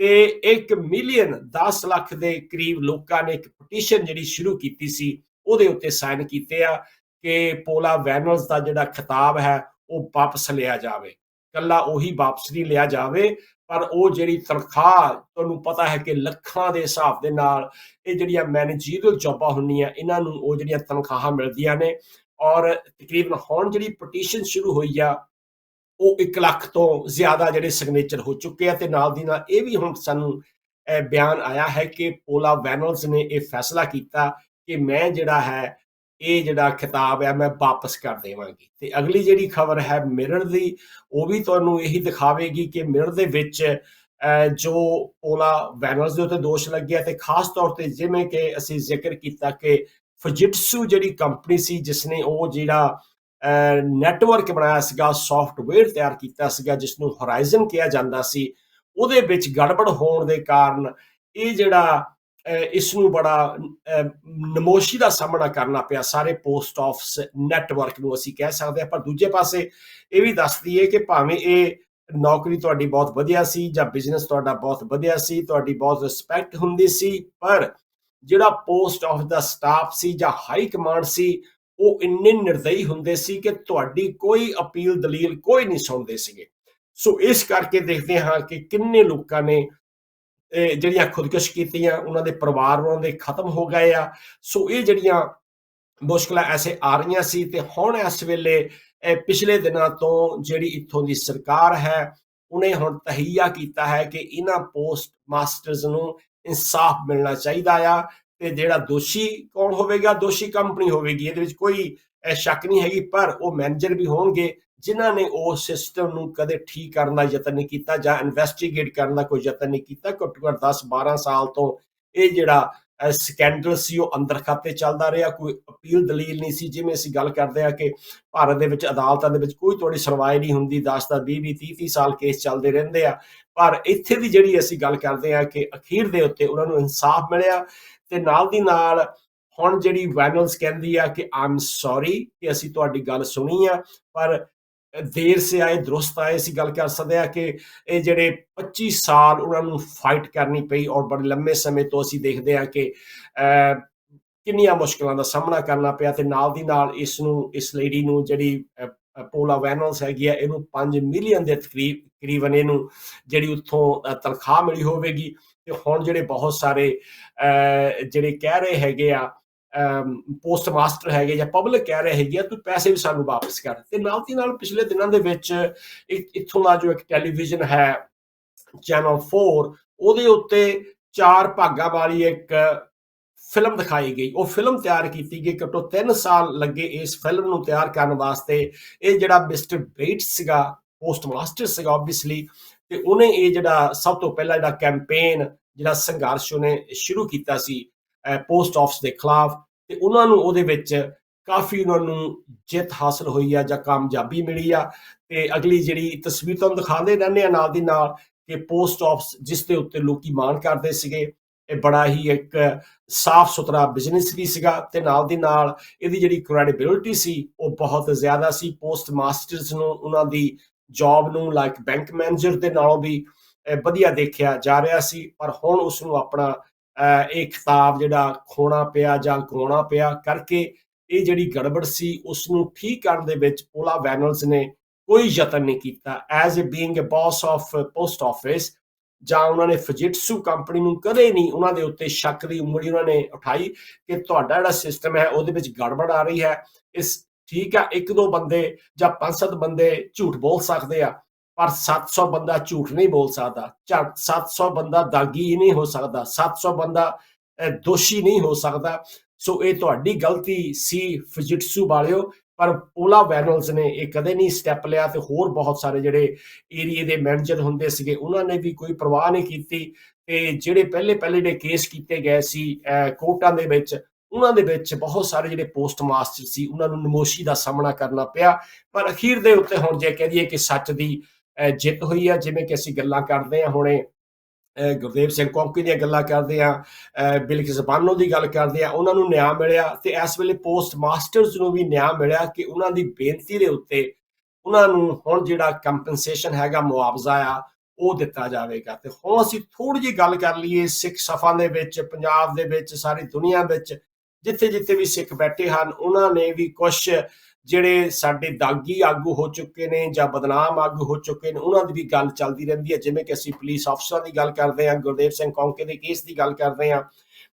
ਤੇ 1 ਮਿਲੀਅਨ 10 ਲੱਖ ਦੇ ਕਰੀਬ ਲੋਕਾਂ ਨੇ ਇੱਕ ਪਟੀਸ਼ਨ ਜਿਹੜੀ ਸ਼ੁਰੂ ਕੀਤੀ ਸੀ, ਉਹਦੇ ਉੱਤੇ ਸਾਈਨ ਕੀਤੇ ਆ। ਕਿ ਪੋਲਾ ਵੈਨਲਸ ਦਾ ਜਿਹੜਾ ਖਿਤਾਬ ਹੈ, ਉਹ ਵਾਪਸ ਲਿਆ ਜਾਵੇ। ਕੱਲਾ ਉਹੀ ਵਾਪਸ ਨਹੀਂ ਲਿਆ ਜਾਵੇ, ਪਰ ਉਹ ਜਿਹੜੀ ਤਨਖਾਹ, ਤੁਹਾਨੂੰ ਪਤਾ ਹੈ ਕਿ ਲੱਖਾਂ ਦੇ ਹਿਸਾਬ ਦੇ ਨਾਲ ਇਹ ਜਿਹੜੀਆਂ ਮੈਨੇਜੀਰੀਅਲ ਜੌਬਾਂ ਹੁੰਦੀਆਂ, ਇਹਨਾਂ ਨੂੰ ਉਹ ਜਿਹੜੀਆਂ ਤਨਖਾਹਾਂ ਮਿਲਦੀਆਂ ਨੇ। ਔਰ ਤਕਰੀਬਨ ਹੁਣ ਜਿਹੜੀ ਪਟੀਸ਼ਨ ਸ਼ੁਰੂ ਹੋਈ ਆ, ਉਹ 1 ਲੱਖ ਤੋਂ ਜ਼ਿਆਦਾ ਜਿਹੜੇ ਸਿਗਨੇਚਰ ਹੋ ਚੁੱਕੇ ਆ ਤੇ ਨਾਲ ਦੀ ਨਾਲ ਇਹ ਵੀ ਹੁਣ ਸਾਨੂੰ ਬਿਆਨ ਆਇਆ ਹੈ ਕਿ ਪੋਲਾ ਵੈਨਲਸ ਨੇ ਇਹ ਫੈਸਲਾ ਕੀਤਾ ਕਿ ਮੈਂ ਜਿਹੜਾ ਹੈ ਇਹ ਜਿਹੜਾ ਖਿਤਾਬ ਹੈ ਮੈਂ ਵਾਪਸ ਕਰ ਦੇਵਾਂਗੀ। ਤੇ ਅਗਲੀ ਜਿਹੜੀ ਖਬਰ ਹੈ ਮਿਰਰ ਦੀ, ਉਹ ਵੀ ਤੁਹਾਨੂੰ ਇਹੀ ਦਿਖਾਵੇਗੀ ਕਿ ਮਿਰਰ ਦੇ ਵਿੱਚ ਜੋ ਪੋਲਾ ਵੈਨਰਸ ਦੇ ਉੱਤੇ ਦੋਸ਼ ਲੱਗਿਆ ਤੇ ਖਾਸ ਤੌਰ ਤੇ ਜਿਵੇਂ ਕਿ ਅਸੀਂ ਜ਼ਿਕਰ ਕੀਤਾ ਕਿ ਫਜਿਟਸੂ ਜਿਹੜੀ ਕੰਪਨੀ ਸੀ ਜਿਸ ਨੇ ਉਹ ਜਿਹੜਾ ਨੈਟਵਰਕ ਬਣਾਇਆ ਸੀਗਾ, ਸੌਫਟਵੇਅਰ ਤਿਆਰ ਕੀਤਾ ਸੀਗਾ ਜਿਸ ਨੂੰ ਹੋਰਾਈਜ਼ਨ ਕਿਹਾ ਜਾਂਦਾ ਸੀ, ਉਹਦੇ ਵਿੱਚ ਗੜਬੜ ਹੋਣ ਦੇ ਕਾਰਨ ਇਹ ਜਿਹੜਾ ਇਸ ਨੂੰ ਬੜਾ ਨਮੋਸ਼ੀ ਦਾ ਸਾਹਮਣਾ ਕਰਨਾ ਪਿਆ ਸਾਰੇ ਪੋਸਟ ਆਫਿਸ ਨੈਟਵਰਕ ਨੂੰ ਅਸੀਂ ਕਹਿ ਸਕਦੇ ਹਾਂ। ਪਰ ਦੂਜੇ ਪਾਸੇ ਇਹ ਵੀ ਦੱਸਦੀ ਹੈ ਕਿ ਭਾਵੇਂ ਇਹ ਨੌਕਰੀ ਤੁਹਾਡੀ ਬਹੁਤ ਵਧੀਆ ਸੀ ਜਾਂ ਬਿਜ਼ਨਸ ਤੁਹਾਡਾ ਬਹੁਤ ਵਧੀਆ ਸੀ, ਤੁਹਾਡੀ ਬਹੁਤ ਰਿਸਪੈਕਟ ਹੁੰਦੀ ਸੀ, ਪਰ ਜਿਹੜਾ ਪੋਸਟ ਆਫਿਸ ਦਾ ਸਟਾਫ ਸੀ ਜਾਂ ਹਾਈ ਕਮਾਂਡ ਸੀ, ਉਹ ਇੰਨੇ ਨਿਰਦਈ ਹੁੰਦੇ ਸੀ ਕਿ ਤੁਹਾਡੀ ਕੋਈ ਅਪੀਲ ਦਲੀਲ ਕੋਈ ਨਹੀਂ ਸੁਣਦੇ ਸੀਗੇ। ਸੋ ਇਸ ਕਰਕੇ ਦੇਖਦੇ ਹਾਂ ਕਿ ਕਿੰਨੇ ਲੋਕਾਂ ਨੇ ਜਿਹੜੀਆਂ ਖੁਦਕੁਸ਼ ਕੀਤੀਆਂ, ਉਹਨਾਂ ਦੇ ਪਰਿਵਾਰ ਉਹਨਾਂ ਦੇ ਖਤਮ ਹੋ ਗਏ ਆ। ਸੋ ਇਹ ਜਿਹੜੀਆਂ ਮੁਸ਼ਕਲਾਂ ਐਸੇ ਆ ਰਹੀਆਂ ਸੀ ਤੇ ਹੁਣ ਇਸ ਵੇਲੇ ਪਿਛਲੇ ਦਿਨਾਂ ਤੋਂ ਜਿਹੜੀ ਇੱਥੋਂ ਦੀ ਸਰਕਾਰ ਹੈ, ਉਹਨੇ ਹੁਣ ਤਹਈਆ ਕੀਤਾ ਹੈ ਕਿ ਇਹਨਾਂ ਪੋਸਟ ਮਾਸਟਰਸ ਨੂੰ ਇਨਸਾਫ ਮਿਲਣਾ ਚਾਹੀਦਾ ਆ ਤੇ ਜਿਹੜਾ ਦੋਸ਼ੀ ਕੌਣ ਹੋਵੇਗਾ, ਦੋਸ਼ੀ ਕੰਪਨੀ ਹੋਵੇਗੀ, ਇਹਦੇ ਵਿੱਚ ਕੋਈ ਸ਼ੱਕ ਨਹੀਂ ਹੈਗੀ, ਪਰ ਉਹ ਮੈਨੇਜਰ ਵੀ ਹੋਣਗੇ। ਜਿਨ੍ਹਾਂ ਨੇ ਉਹ ਸਿਸਟਮ ਨੂੰ ਕਦੇ ਠੀਕ ਕਰਨ ਦਾ ਯਤਨ ਨਹੀਂ ਕੀਤਾ ਜਾਂ ਇਨਵੈਸਟੀਗੇਟ ਕਰਨ ਦਾ ਕੋਈ ਯਤਨ ਨਹੀਂ ਕੀਤਾ ਘੱਟੋ ਘੱਟ 10 12 ਸਾਲ ਤੋਂ ਇਹ ਜਿਹੜਾ ਸਕੈਂਡਲ ਸੀ ਉਹ ਅੰਦਰ ਖਾਤੇ ਚੱਲਦਾ ਰਿਹਾ, ਕੋਈ ਅਪੀਲ ਦਲੀਲ ਨਹੀਂ ਸੀ, ਜਿਵੇਂ ਅਸੀਂ ਗੱਲ ਕਰਦੇ ਆ ਕਿ ਭਾਰਤ ਦੇ ਵਿੱਚ ਅਦਾਲਤਾਂ ਦੇ ਵਿੱਚ ਕੋਈ ਤੁਹਾਡੀ ਸੁਣਵਾਈ ਨਹੀਂ ਹੁੰਦੀ 10 ਦਾ 20 20 30 30 ਸਾਲ ਕੇਸ ਚੱਲਦੇ ਰਹਿੰਦੇ ਆ। ਪਰ ਇੱਥੇ ਦੀ ਜਿਹੜੀ ਅਸੀਂ ਗੱਲ ਕਰਦੇ ਆ ਕਿ ਅਖੀਰ ਦੇ ਉੱਤੇ ਉਹਨਾਂ ਨੂੰ ਇਨਸਾਫ ਮਿਲਿਆ ਤੇ ਨਾਲ ਦੀ ਨਾਲ ਹੁਣ ਜਿਹੜੀ ਵੈਨਲਸ ਕਹਿੰਦੀ ਆ ਕਿ ਆਮ ਸੌਰੀ ਕਿ ਅਸੀਂ ਤੁਹਾਡੀ ਗੱਲ ਸੁਣੀ ਆ, ਪਰ ਦੇਰ ਸੇ ਆਏ, ਦਰੁਸਤ ਆਏ ਸੀ ਗੱਲ ਕਰ ਸਕਦੇ ਆ ਕਿ ਇਹ ਜਿਹੜੇ 25 ਸਾਲ ਉਹਨਾਂ ਨੂੰ ਫਾਈਟ ਕਰਨੀ ਪਈ ਔਰ ਬੜੇ ਲੰਮੇ ਸਮੇਂ ਤੋਂ ਅਸੀਂ ਦੇਖਦੇ ਆ ਕਿ ਕਿੰਨੀਆਂ ਮੁਸ਼ਕਲਾਂ ਦਾ ਸਾਹਮਣਾ ਕਰਨਾ ਪਿਆ ਤੇ ਨਾਲ ਦੀ ਨਾਲ ਇਸ ਨੂੰ, ਇਸ ਲੇਡੀ ਨੂੰ ਜਿਹੜੀ ਪੋਲਾ ਵੈਨਲਸ ਹੈਗੀ ਆ, ਇਹਨੂੰ 5 ਮਿਲੀਅਨ ਦੇ ਤਕਰੀਬ ਕਰੀਬਨ ਇਹਨੂੰ ਜਿਹੜੀ ਉੱਥੋਂ ਤਨਖਾਹ ਮਿਲੀ ਹੋਵੇਗੀ ਤੇ ਹੁਣ ਜਿਹੜੇ ਬਹੁਤ ਸਾਰੇ ਜਿਹੜੇ ਕਹਿ ਰਹੇ ਹੈਗੇ ਆ ਪੋਸਟ ਮਾਸਟਰ ਹੈਗੇ ਜਾਂ ਪਬਲਿਕ ਕਹਿ ਰਹੇ ਹੈਗੇ ਤੂੰ ਪੈਸੇ ਵੀ ਸਾਨੂੰ ਵਾਪਸ ਕਰ। ਤੇ ਨਾਲ ਦੀ ਨਾਲ ਪਿਛਲੇ ਦਿਨਾਂ ਦੇ ਵਿੱਚ ਇੱਥੋਂ ਦਾ ਜੋ ਇੱਕ ਟੈਲੀਵਿਜ਼ਨ ਹੈ ਚੈਨਲ 4 ਉਹਦੇ ਉੱਤੇ ਚਾਰ ਭਾਗਾਂ ਵਾਲੀ ਇੱਕ ਫਿਲਮ ਦਿਖਾਈ ਗਈ। ਉਹ ਫਿਲਮ ਤਿਆਰ ਕੀਤੀ ਗਈ, ਘੱਟੋ 3 ਸਾਲ ਲੱਗੇ ਇਸ ਫਿਲਮ ਨੂੰ ਤਿਆਰ ਕਰਨ ਵਾਸਤੇ। ਇਹ ਜਿਹੜਾ ਮਿਸਟਰ ਬੇਟ ਸੀਗਾ ਪੋਸਟ ਮਾਸਟਰ ਸੀਗਾ ਆਬਵੀਅਸਲੀ ਤੇ ਉਹਨੇ ਇਹ ਜਿਹੜਾ ਸਭ ਤੋਂ ਪਹਿਲਾਂ ਜਿਹੜਾ ਕੈਂਪੇਨ ਜਿਹੜਾ ਸੰਘਰਸ਼ ਉਹਨੇ ਸ਼ੁਰੂ ਕੀਤਾ ਸੀ ਪੋਸਟ ਆਫਿਸ ਦੇ ਖਿਲਾਫ ਤੇ ਉਹਨਾਂ ਨੂੰ ਉਹਦੇ ਵਿੱਚ ਕਾਫੀ ਉਹਨਾਂ ਨੂੰ ਜਿੱਤ ਹਾਸਲ ਹੋਈ ਆ ਜਾਂ ਕਾਮਯਾਬੀ ਮਿਲੀ ਆ ਤੇ ਅਗਲੀ ਜਿਹੜੀ ਤਸਵੀਰ ਤੁਹਾਨੂੰ ਦਿਖਾਉਂਦੇ ਰਹਿੰਦੇ ਆ ਨਾਲ ਦੀ ਨਾਲ ਕਿ ਪੋਸਟ ਆਫਿਸ ਜਿਸ ਦੇ ਉੱਤੇ ਲੋਕੀ ਮਾਣ ਕਰਦੇ ਸੀਗੇ, ਇਹ ਬੜਾ ਹੀ ਇੱਕ ਸਾਫ਼ ਸੁਥਰਾ ਬਿਜ਼ਨਸ ਵੀ ਸੀਗਾ ਤੇ ਨਾਲ ਦੀ ਨਾਲ ਇਹਦੀ ਜਿਹੜੀ ਕ੍ਰੈਡੀਬਿਲਿਟੀ ਸੀ ਉਹ ਬਹੁਤ ਜ਼ਿਆਦਾ ਸੀ। ਪੋਸਟ ਮਾਸਟਰਸ ਨੂੰ, ਉਹਨਾਂ ਦੀ ਜੌਬ ਨੂੰ ਲਾਈਕ ਬੈਂਕ ਮੈਨੇਜਰ ਦੇ ਨਾਲੋਂ ਵੀ ਵਧੀਆ ਦੇਖਿਆ ਜਾ ਰਿਹਾ ਸੀ, ਪਰ ਹੁਣ ਉਸ ਨੂੰ ਆਪਣਾ ਇਹ ਖਿਤਾਬ ਜਿਹੜਾ ਖੋਣਾ ਪਿਆ ਜਾਂ ਗਵਾਉਣਾ ਪਿਆ ਕਰਕੇ ਇਹ ਜਿਹੜੀ ਗੜਬੜ ਸੀ ਉਸ ਨੂੰ ਠੀਕ ਕਰਨ ਦੇ ਵਿੱਚ ਪੋਲਾ ਵੈਨਲਸ ਨੇ ਕੋਈ ਯਤਨ ਨਹੀਂ ਕੀਤਾ। As a being a boss of post office ਜਾਂ ਉਹਨਾਂ ਨੇ ਫਜਿਟਸੂ ਕੰਪਨੀ ਨੂੰ ਕਦੇ ਨਹੀਂ ਉਹਨਾਂ ਦੇ ਉੱਤੇ ਸ਼ੱਕ ਦੀ ਉਂਗਲੀ ਉਹਨਾਂ ਨੇ ਉਠਾਈ ਕਿ ਤੁਹਾਡਾ ਜਿਹੜਾ ਸਿਸਟਮ ਹੈ, ਉਹਦੇ ਵਿੱਚ ਗੜਬੜ ਆ ਰਹੀ ਹੈ। ਇਸ ਠੀਕ ਆ ਇੱਕ ਦੋ ਬੰਦੇ ਜਾਂ ਪੰਜ ਸੱਤ ਬੰਦੇ ਝੂਠ ਬੋਲ ਸਕਦੇ ਆ। ਪਰ 700 ਬੰਦਾ ਝੂਠ ਨਹੀਂ ਬੋਲ ਸਕਦਾ। 700 ਬੰਦਾ ਦਾਗੀ ਨਹੀਂ ਹੋ ਸਕਦਾ। 700 ਬੰਦਾ ਦੋਸ਼ੀ ਨਹੀਂ ਹੋ ਸਕਦਾ। ਸੋ ਇਹ ਤੁਹਾਡੀ ਗਲਤੀ ਸੀ ਫਜਿਟਸੂ ਵਾਲਿਓ। ਪਰ ਪੋਲਾ ਵੈਨਲਸ ਨੇ ਇਹ ਕਦੇ ਨਹੀਂ ਸਟੈਪ ਲਿਆ ਤੇ ਹੋਰ ਬਹੁਤ ਸਾਰੇ ਜਿਹੜੇ ਏਰੀਏ ਦੇ ਮੈਨੇਜਰ ਹੁੰਦੇ ਸੀਗੇ, ਉਹਨਾਂ ਨੇ ਵੀ ਕੋਈ ਪਰਵਾਹ ਨਹੀਂ ਕੀਤੀ। ਤੇ ਜਿਹੜੇ ਪਹਿਲੇ ਪਹਿਲੇ ਦੇ ਕੇਸ ਕੀਤੇ ਗਏ ਸੀ ਕੋਰਟਾਂ ਦੇ ਵਿੱਚ, ਉਹਨਾਂ ਦੇ ਵਿੱਚ ਬਹੁਤ ਸਾਰੇ ਜਿਹੜੇ ਪੋਸਟ ਮਾਸਟਰ ਸੀ, ਉਹਨਾਂ ਨੂੰ ਨਮੋਸ਼ੀ ਦਾ ਸਾਹਮਣਾ ਕਰਨਾ ਪਿਆ। ਪਰ ਅਖੀਰ ਦੇ ਉੱਤੇ ਹੁਣ ਜੇ ਕਹਦੀਏ ਕਿ ਸੱਚ ਦੀ ਜਿੱਤ ਹੋਈ ਆ, ਜਿਵੇਂ ਕਿ ਅਸੀਂ ਗੱਲਾਂ ਕਰਦੇ ਆ ਹੁਣੇ। ਗੁਰਦੇਵ ਸਿੰਘ ਕੌਂਕੀ ਦੀਆਂ ਗੱਲਾਂ ਕਰਦੇ ਆ ਬਿਲਕਿਸ ਬਾਨੋ ਦੀ ਗੱਲ ਕਰਦੇ ਆ ਉਹਨਾਂ ਨੂੰ ਨਿਆਂ ਮਿਲਿਆ ਤੇ ਇਸ ਵੇਲੇ ਪੋਸਟ ਮਾਸਟਰਸ ਨੂੰ ਵੀ ਨਿਆਂ ਮਿਲਿਆ ਕਿ ਉਹਨਾਂ ਦੀ ਬੇਨਤੀ ਦੇ ਉੱਤੇ ਉਹਨਾਂ ਨੂੰ ਹੁਣ ਜਿਹੜਾ ਕੰਪਨਸੇਸ਼ਨ ਹੈਗਾ, ਮੁਆਵਜ਼ਾ ਆ, ਉਹ ਦਿੱਤਾ ਜਾਵੇਗਾ। ਤੇ ਹੁਣ ਅਸੀਂ ਥੋੜੀ ਜਿਹੀ ਗੱਲ ਕਰ ਲਈਏ ਸਿੱਖ ਸਫਾ ਦੇ ਵਿੱਚ, ਪੰਜਾਬ ਦੇ ਵਿੱਚ, ਸਾਰੀ ਦੁਨੀਆ ਵਿੱਚ ਜਿੱਥੇ ਜਿੱਥੇ ਵੀ ਸਿੱਖ ਬੈਠੇ ਹਨ, ਉਹਨਾਂ ਨੇ ਵੀ ਕੁਝ ਜਿਹੜੇ ਸਾਡੇ ਦਾਗੀ ਆਗੂ ਹੋ ਚੁੱਕੇ ਨੇ ਜਾਂ ਬਦਨਾਮ ਆਗੂ ਹੋ ਚੁੱਕੇ ਨੇ, ਉਹਨਾਂ ਦੀ ਵੀ ਗੱਲ ਚੱਲਦੀ ਰਹਿੰਦੀ ਹੈ। ਜਿਵੇਂ ਕਿ ਅਸੀਂ ਪੁਲਿਸ ਅਫਸਰਾਂ ਦੀ ਗੱਲ ਕਰਦੇ ਹਾਂ, ਗੁਰਦੇਵ ਸਿੰਘ ਕੌਂਕੇ ਦੇ ਕੇਸ ਦੀ ਗੱਲ ਕਰਦੇ ਹਾਂ।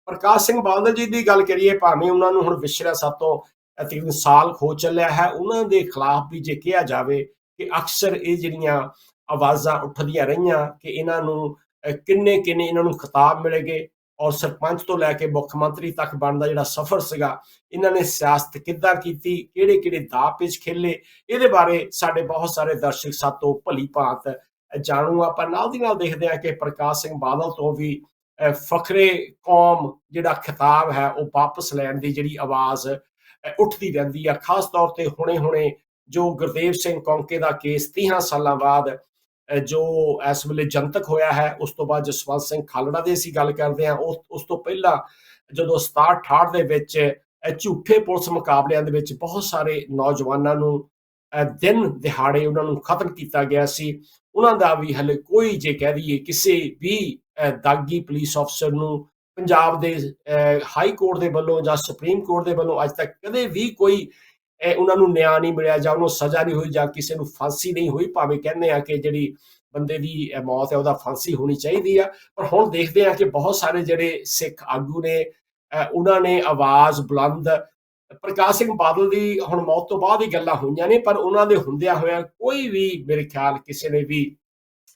ਪ੍ਰਕਾਸ਼ ਸਿੰਘ ਬਾਦਲ ਜੀ ਦੀ ਗੱਲ ਕਰੀਏ, ਭਾਵੇਂ ਉਹਨਾਂ ਨੂੰ ਹੁਣ ਵਿਛੜਿਆ ਵਿਸ਼ਰਾ ਸਾਤੋਂ ਤਕਰੀਬਨ ਸਾਲ ਖੋ ਚੱਲਿਆ ਹੈ, ਉਹਨਾਂ ਦੇ ਖਿਲਾਫ ਵੀ ਜੇ ਕਿਹਾ ਜਾਵੇ ਕਿ ਅਕਸਰ ਇਹ ਜਿਹੜੀਆਂ ਆਵਾਜ਼ਾਂ ਉੱਠਦੀਆਂ ਰਹੀਆਂ ਕਿ ਇਹਨਾਂ ਨੂੰ ਕਿੰਨੇ ਕਿੰਨੇ ਇਹਨਾਂ ਨੂੰ ਖਿਤਾਬ ਮਿਲੇਗੇ ਔਰ ਸਰਪੰਚ ਤੋਂ ਲੈ ਕੇ ਮੁੱਖ ਮੰਤਰੀ ਤੱਕ ਬਣਦਾ ਜਿਹੜਾ ਸਫ਼ਰ ਸੀਗਾ, ਇਹਨਾਂ ਨੇ ਸਿਆਸਤ ਕਿੱਦਾਂ ਕੀਤੀ ਕਿਹੜੇ ਕਿਹੜੇ ਦਾਅ ਪੇਚ ਖੇਲੇ, ਇਹਦੇ ਬਾਰੇ ਸਾਡੇ ਬਹੁਤ ਸਾਰੇ ਦਰਸ਼ਕ ਸਾਤੋਂ ਭਲੀ ਭਾਂਤ ਜਾਣੂ ਆਪਾਂ। ਨਾਲ ਦੀ ਨਾਲ ਦੇਖਦੇ ਹਾਂ ਕਿ ਪ੍ਰਕਾਸ਼ ਸਿੰਘ ਬਾਦਲ ਤੋਂ ਵੀ ਫਖਰੇ ਕੌਮ ਜਿਹੜਾ ਖਿਤਾਬ ਹੈ, ਉਹ ਵਾਪਸ ਲੈਣ ਦੀ ਜਿਹੜੀ ਆਵਾਜ਼ ਉੱਠਦੀ ਰਹਿੰਦੀ ਆ। ਖਾਸ ਤੌਰ ਤੇ ਹੁਣੇ-ਹੁਣੇ ਜੋ ਗੁਰਦੇਵ ਸਿੰਘ ਕੌਂਕੇ ਦਾ ਕੇਸ 30 ਸਾਲਾਂ ਬਾਅਦ ਜੋ ਇਸ ਵੇਲੇ ਜਨਤਕ ਹੋਇਆ ਹੈ ਉਸ ਤੋਂ ਬਾਅਦ ਜਸਵੰਤ ਸਿੰਘ ਖਾਲੜਾ ਦੀ ਅਸੀਂ ਗੱਲ ਕਰਦੇ ਹਾਂ। ਉਸ ਉਸ ਤੋਂ ਪਹਿਲਾਂ ਜਦੋਂ 67 68 ਦੇ ਵਿੱਚ ਝੂਠੇ ਪੁਲਿਸ ਮੁਕਾਬਲਿਆਂ ਦੇ ਵਿੱਚ ਬਹੁਤ ਸਾਰੇ ਨੌਜਵਾਨਾਂ ਨੂੰ ਅਹ, ਦਿਨ ਦਿਹਾੜੇ ਉਹਨਾਂ ਨੂੰ ਖਤਮ ਕੀਤਾ ਗਿਆ ਸੀ। ਉਹਨਾਂ ਦਾ ਵੀ ਹਲੇ ਕੋਈ ਜੇ ਕਹਿ ਦਈਏ ਕਿਸੇ ਵੀ ਦਾਗੀ ਪੁਲਿਸ ਅਫਸਰ ਨੂੰ ਪੰਜਾਬ ਦੇ ਅਹ, ਹਾਈ ਕੋਰਟ ਦੇ ਵੱਲੋਂ ਜਾਂ ਸੁਪਰੀਮ ਕੋਰਟ ਦੇ ਵੱਲੋਂ ਅੱਜ ਤੱਕ ਕਦੇ ਵੀ ਕੋਈ ਇਹ ਉਹਨਾਂ ਨੂੰ ਨਿਆਂ ਨਹੀਂ ਮਿਲਿਆ ਜਾਂ ਉਹਨੂੰ ਸਜ਼ਾ ਨਹੀਂ ਹੋਈ ਜਾਂ ਕਿਸੇ ਨੂੰ ਫਾਂਸੀ ਨਹੀਂ ਹੋਈ, ਭਾਵੇਂ ਕਹਿੰਦੇ ਆ ਕਿ ਜਿਹੜੀ ਬੰਦੇ ਦੀ ਮੌਤ ਹੈ ਉਹਦਾ ਫਾਂਸੀ ਹੋਣੀ ਚਾਹੀਦੀ ਆ। ਪਰ ਹੁਣ ਦੇਖਦੇ ਆ ਕਿ ਬਹੁਤ ਸਾਰੇ ਜਿਹੜੇ ਸਿੱਖ ਆਗੂ ਨੇ ਉਹਨਾਂ ਨੇ ਆਵਾਜ਼ ਬੁਲੰਦ, ਪ੍ਰਕਾਸ਼ ਸਿੰਘ ਬਾਦਲ ਦੀ ਹੁਣ ਮੌਤ ਤੋਂ ਬਾਅਦ ਹੀ ਗੱਲਾਂ ਹੋਈਆਂ ਨੇ, ਪਰ ਉਹਨਾਂ ਦੇ ਹੁੰਦਿਆਂ ਹੋਇਆ ਕੋਈ ਵੀ ਮੇਰੇ ਖਿਆਲ ਕਿਸੇ ਨੇ ਵੀ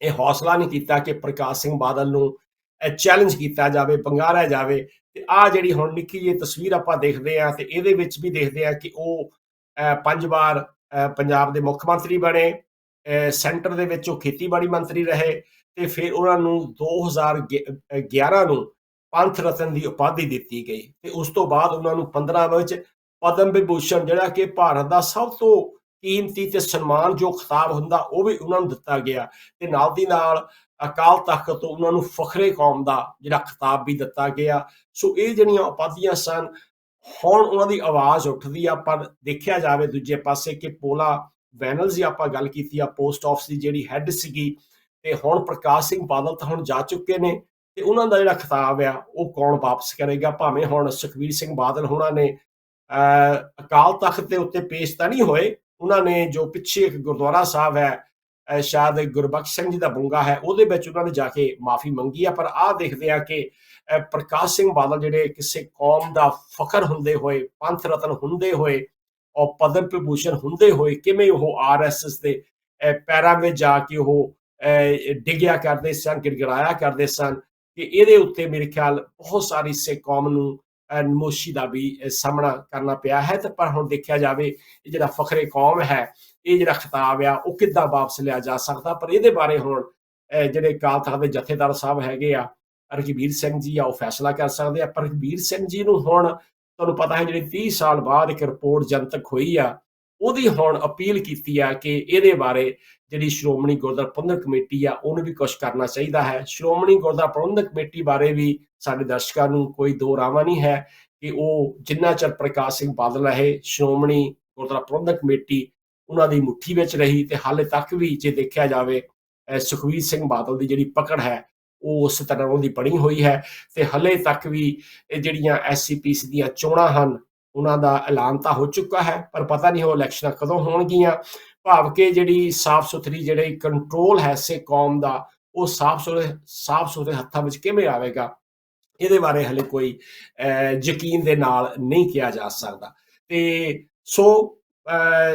ਇਹ ਹੌਸਲਾ ਨਹੀਂ ਕੀਤਾ ਕਿ ਪ੍ਰਕਾਸ਼ ਸਿੰਘ ਬਾਦਲ ਨੂੰ ਚੈਲੰਜ ਕੀਤਾ ਜਾਵੇ, ਪੰਗਾਰਿਆ ਜਾਵੇ। ਤੇ ਆ ਜਿਹੜੀ ਹੁਣ ਨਿੱਕੀ ਜਿਹੀ ਤਸਵੀਰ ਆਪਾਂ ਦੇਖਦੇ ਆ ਤੇ ਇਹਦੇ ਵਿੱਚ ਵੀ ਦੇਖਦੇ ਆ ਕਿ ਉਹ ਪੰਜ ਵਾਰ ਪੰਜਾਬ ਦੇ ਮੁੱਖ ਮੰਤਰੀ ਬਣੇ ਅਹ, ਸੈਂਟਰ ਦੇ ਵਿੱਚ ਉਹ ਖੇਤੀਬਾੜੀ ਮੰਤਰੀ ਰਹੇ ਤੇ ਫਿਰ ਉਹਨਾਂ ਨੂੰ 2011 ਨੂੰ ਪੰਥ ਰਤਨ ਦੀ ਉਪਾਧੀ ਦਿੱਤੀ ਗਈ ਤੇ ਉਸ ਤੋਂ ਬਾਅਦ ਉਹਨਾਂ ਨੂੰ 15 ਵਿੱਚ ਪਦਮ ਵਿਭੂਸ਼ਣ ਜਿਹੜਾ ਕਿ ਭਾਰਤ ਦਾ ਸਭ ਤੋਂ ਕੀਮਤੀ ਤੇ ਸਨਮਾਨਯੋਗ ਖਿਤਾਬ ਹੁੰਦਾ ਉਹ ਵੀ ਉਹਨਾਂ ਨੂੰ ਦਿੱਤਾ ਗਿਆ ਤੇ ਨਾਲ ਦੀ ਨਾਲ ਅਕਾਲ ਤਖਤ ਤੋਂ ਉਹਨਾਂ ਨੂੰ ਫਖਰੇ ਕੌਮ ਦਾ ਜਿਹੜਾ ਖਿਤਾਬ ਵੀ ਦਿੱਤਾ ਗਿਆ। ਸੋ ਇਹ ਜਿਹੜੀਆਂ ਉਪਾਧੀਆਂ ਸਨ ਹੁਣ ਉਹਨਾਂ ਦੀ ਆਵਾਜ਼ ਉੱਠਦੀ ਆ ਪਰ ਦੇਖਿਆ ਜਾਵੇ ਦੂਜੇ ਪਾਸੇ ਕਿ ਪੋਲਾ ਵੈਨਲਸ ਦੀ ਆਪਾਂ ਗੱਲ ਕੀਤੀ ਆ, ਪੋਸਟ ਆਫਿਸ ਦੀ ਜਿਹੜੀ ਹੈੱਡ ਸੀਗੀ ਤੇ ਹੁਣ ਪ੍ਰਕਾਸ਼ ਸਿੰਘ ਬਾਦਲ ਤਾਂ ਹੁਣ ਜਾ ਚੁੱਕੇ ਨੇ ਤੇ ਉਹਨਾਂ ਦਾ ਜਿਹੜਾ ਖਿਤਾਬ ਆ, ਉਹ ਕੌਣ ਵਾਪਸ ਕਰੇਗਾ? ਭਾਵੇਂ ਹੁਣ ਸੁਖਵੀਰ ਸਿੰਘ ਬਾਦਲ ਹੋਣਾ ਨੇ ਅਕਾਲ ਤਖਤ ਦੇ ਉੱਤੇ ਪੇਸ਼ ਤਾਂ ਨਹੀਂ ਹੋਏ, ਉਹਨਾਂ ਨੇ ਜੋ ਪਿੱਛੇ ਇੱਕ ਗੁਰਦੁਆਰਾ ਸਾਹਿਬ ਹੈ ਸ਼ਾਇਦ ਗੁਰਬਖਸ਼ ਸਿੰਘ ਜੀ ਦਾ ਬੁੰਗਾ ਹੈ ਉਹਦੇ ਵਿੱਚ ਉਹਨਾਂ ਨੇ ਜਾ ਕੇ ਮਾਫੀ ਮੰਗੀ ਆ ਪਰ ਆਹ ਦੇਖਦੇ ਆ ਕਿ ਪ੍ਰਕਾਸ਼ ਸਿੰਘ ਬਾਦਲ ਜਿਹੜੇ ਕਿਸੇ ਕੌਮ ਦਾ ਫਖਰ ਹੁੰਦੇ ਹੋਏ ਪੰਥ ਰਤਨ ਹੁੰਦੇ ਹੋਏ ਔਰ ਪਦਮ ਵਿਭੂਸ਼ਣ ਹੁੰਦੇ ਹੋਏ ਕਿਵੇਂ ਉਹ ਆਰਐਸਐਸ ਦੇ ਅਹ, ਪੈਰਾਂ ਵਿੱਚ ਜਾ ਕੇ ਉਹ ਅਹ, ਡਿੱਗਿਆ ਕਰਦੇ ਸਨ ਗਿੜਗੜਾਇਆ ਕਰਦੇ ਸਨ ਕਿ ਇਹਦੇ ਉੱਤੇ ਮੇਰੇ ਖਿਆਲ ਬਹੁਤ ਸਾਰੀ ਸਿੱਖ ਕੌਮ ਨੂੰ ਨਮੋਸ਼ੀ ਦਾ ਵੀ ਸਾਹਮਣਾ ਕਰਨਾ ਪਿਆ ਹੈ ਤੇ ਪਰ ਹੁਣ ਦੇਖਿਆ ਜਾਵੇ ਇਹ ਜਿਹੜਾ ਫਖਰੇ ਕੌਮ ਹੈ ਇਹ ਜਿਹੜਾ ਖਿਤਾਬ ਆ, ਉਹ ਕਿੱਦਾਂ ਵਾਪਸ ਲਿਆ ਜਾ ਸਕਦਾ? ਪਰ ਇਹਦੇ ਬਾਰੇ ਹੁਣ ਜਿਹੜੇ ਅਕਾਲ ਤਖਤ ਦੇ ਜਥੇਦਾਰ ਸਾਹਿਬ ਹੈਗੇ ਆ, ਰਘਬੀਰ ਸਿੰਘ ਜੀ ਆ, ਉਹ ਫੈਸਲਾ ਕਰ ਸਕਦੇ ਆ। ਪਰ ਰਘਬੀਰ ਸਿੰਘ ਜੀ ਨੂੰ ਹੁਣ ਤੁਹਾਨੂੰ ਪਤਾ ਹੈ, ਜਿਹੜੀ 30 ਸਾਲ ਬਾਅਦ ਇੱਕ ਰਿਪੋਰਟ ਜਨਤਕ ਹੋਈ ਆ, ਉਹਦੀ ਹੁਣ ਅਪੀਲ ਕੀਤੀ ਆ ਕਿ ਇਹਦੇ ਬਾਰੇ ਜਿਹੜੀ ਸ਼੍ਰੋਮਣੀ ਗੁਰਦੁਆਰਾ ਪ੍ਰਬੰਧਕ ਕਮੇਟੀ ਆ, ਉਹਨੂੰ ਵੀ ਕੁਝ ਕਰਨਾ ਚਾਹੀਦਾ ਹੈ। ਸ਼੍ਰੋਮਣੀ ਗੁਰਦੁਆਰਾ ਪ੍ਰਬੰਧਕ ਕਮੇਟੀ ਬਾਰੇ ਵੀ ਸਾਡੇ ਦਰਸ਼ਕਾਂ ਨੂੰ ਕੋਈ ਦੋ ਰਾਵਾਂ ਨਹੀਂ ਹੈ ਕਿ ਉਹ ਜਿੰਨਾ ਚਿਰ ਪ੍ਰਕਾਸ਼ ਸਿੰਘ ਬਾਦਲ ਰਹੇ, ਸ਼੍ਰੋਮਣੀ ਗੁਰਦੁਆਰਾ ਪ੍ਰਬੰਧਕ ਕਮੇਟੀ ਉਹਨਾਂ ਦੀ ਮੁੱਠੀ ਵਿੱਚ ਰਹੀ ਤੇ ਹਾਲੇ ਤੱਕ ਵੀ ਜੇ ਦੇਖਿਆ ਜਾਵੇ, ਅਹ ਸੁਖਵੀਰ ਸਿੰਘ ਬਾਦਲ ਦੀ ਜਿਹੜੀ ਪਕੜ ਹੈ, ਉਹ ਉਸ ਤਰ੍ਹਾਂ ਉਹਦੀ ਬਣੀ ਹੋਈ ਹੈ ਤੇ ਹਲੇ ਤੱਕ ਵੀ ਇਹ ਜਿਹੜੀਆਂ ਐਸਸੀਪੀਸੀ ਦੀਆਂ ਚੋਣਾਂ ਹਨ, ਉਹਨਾਂ ਦਾ ਐਲਾਨ ਤਾਂ ਹੋ ਚੁੱਕਾ ਹੈ, ਪਰ ਪਤਾ ਨਹੀਂ ਉਹ ਇਲੈਕਸ਼ਨਾਂ ਕਦੋਂ ਹੋਣਗੀਆਂ। ਭਾਵ ਕਿ ਜਿਹੜੀ ਸਾਫ਼ ਸੁਥਰੀ ਜਿਹੜੇ ਕੰਟਰੋਲ ਹੈ ਸੇ ਕੌਮ ਦਾ, ਉਹ ਸਾਫ਼ ਸੁਥਰੇ ਸਾਫ਼ ਸੁਥਰੇ ਹੱਥਾਂ ਵਿੱਚ ਕਿਵੇਂ ਆਵੇਗਾ? ਇਹਦੇ ਬਾਰੇ ਹਲੇ ਕੋਈ ਯਕੀਨ ਦੇ ਨਾਲ ਨਹੀਂ ਕਿਹਾ ਜਾ ਸਕਦਾ। ਤੇ ਸੋ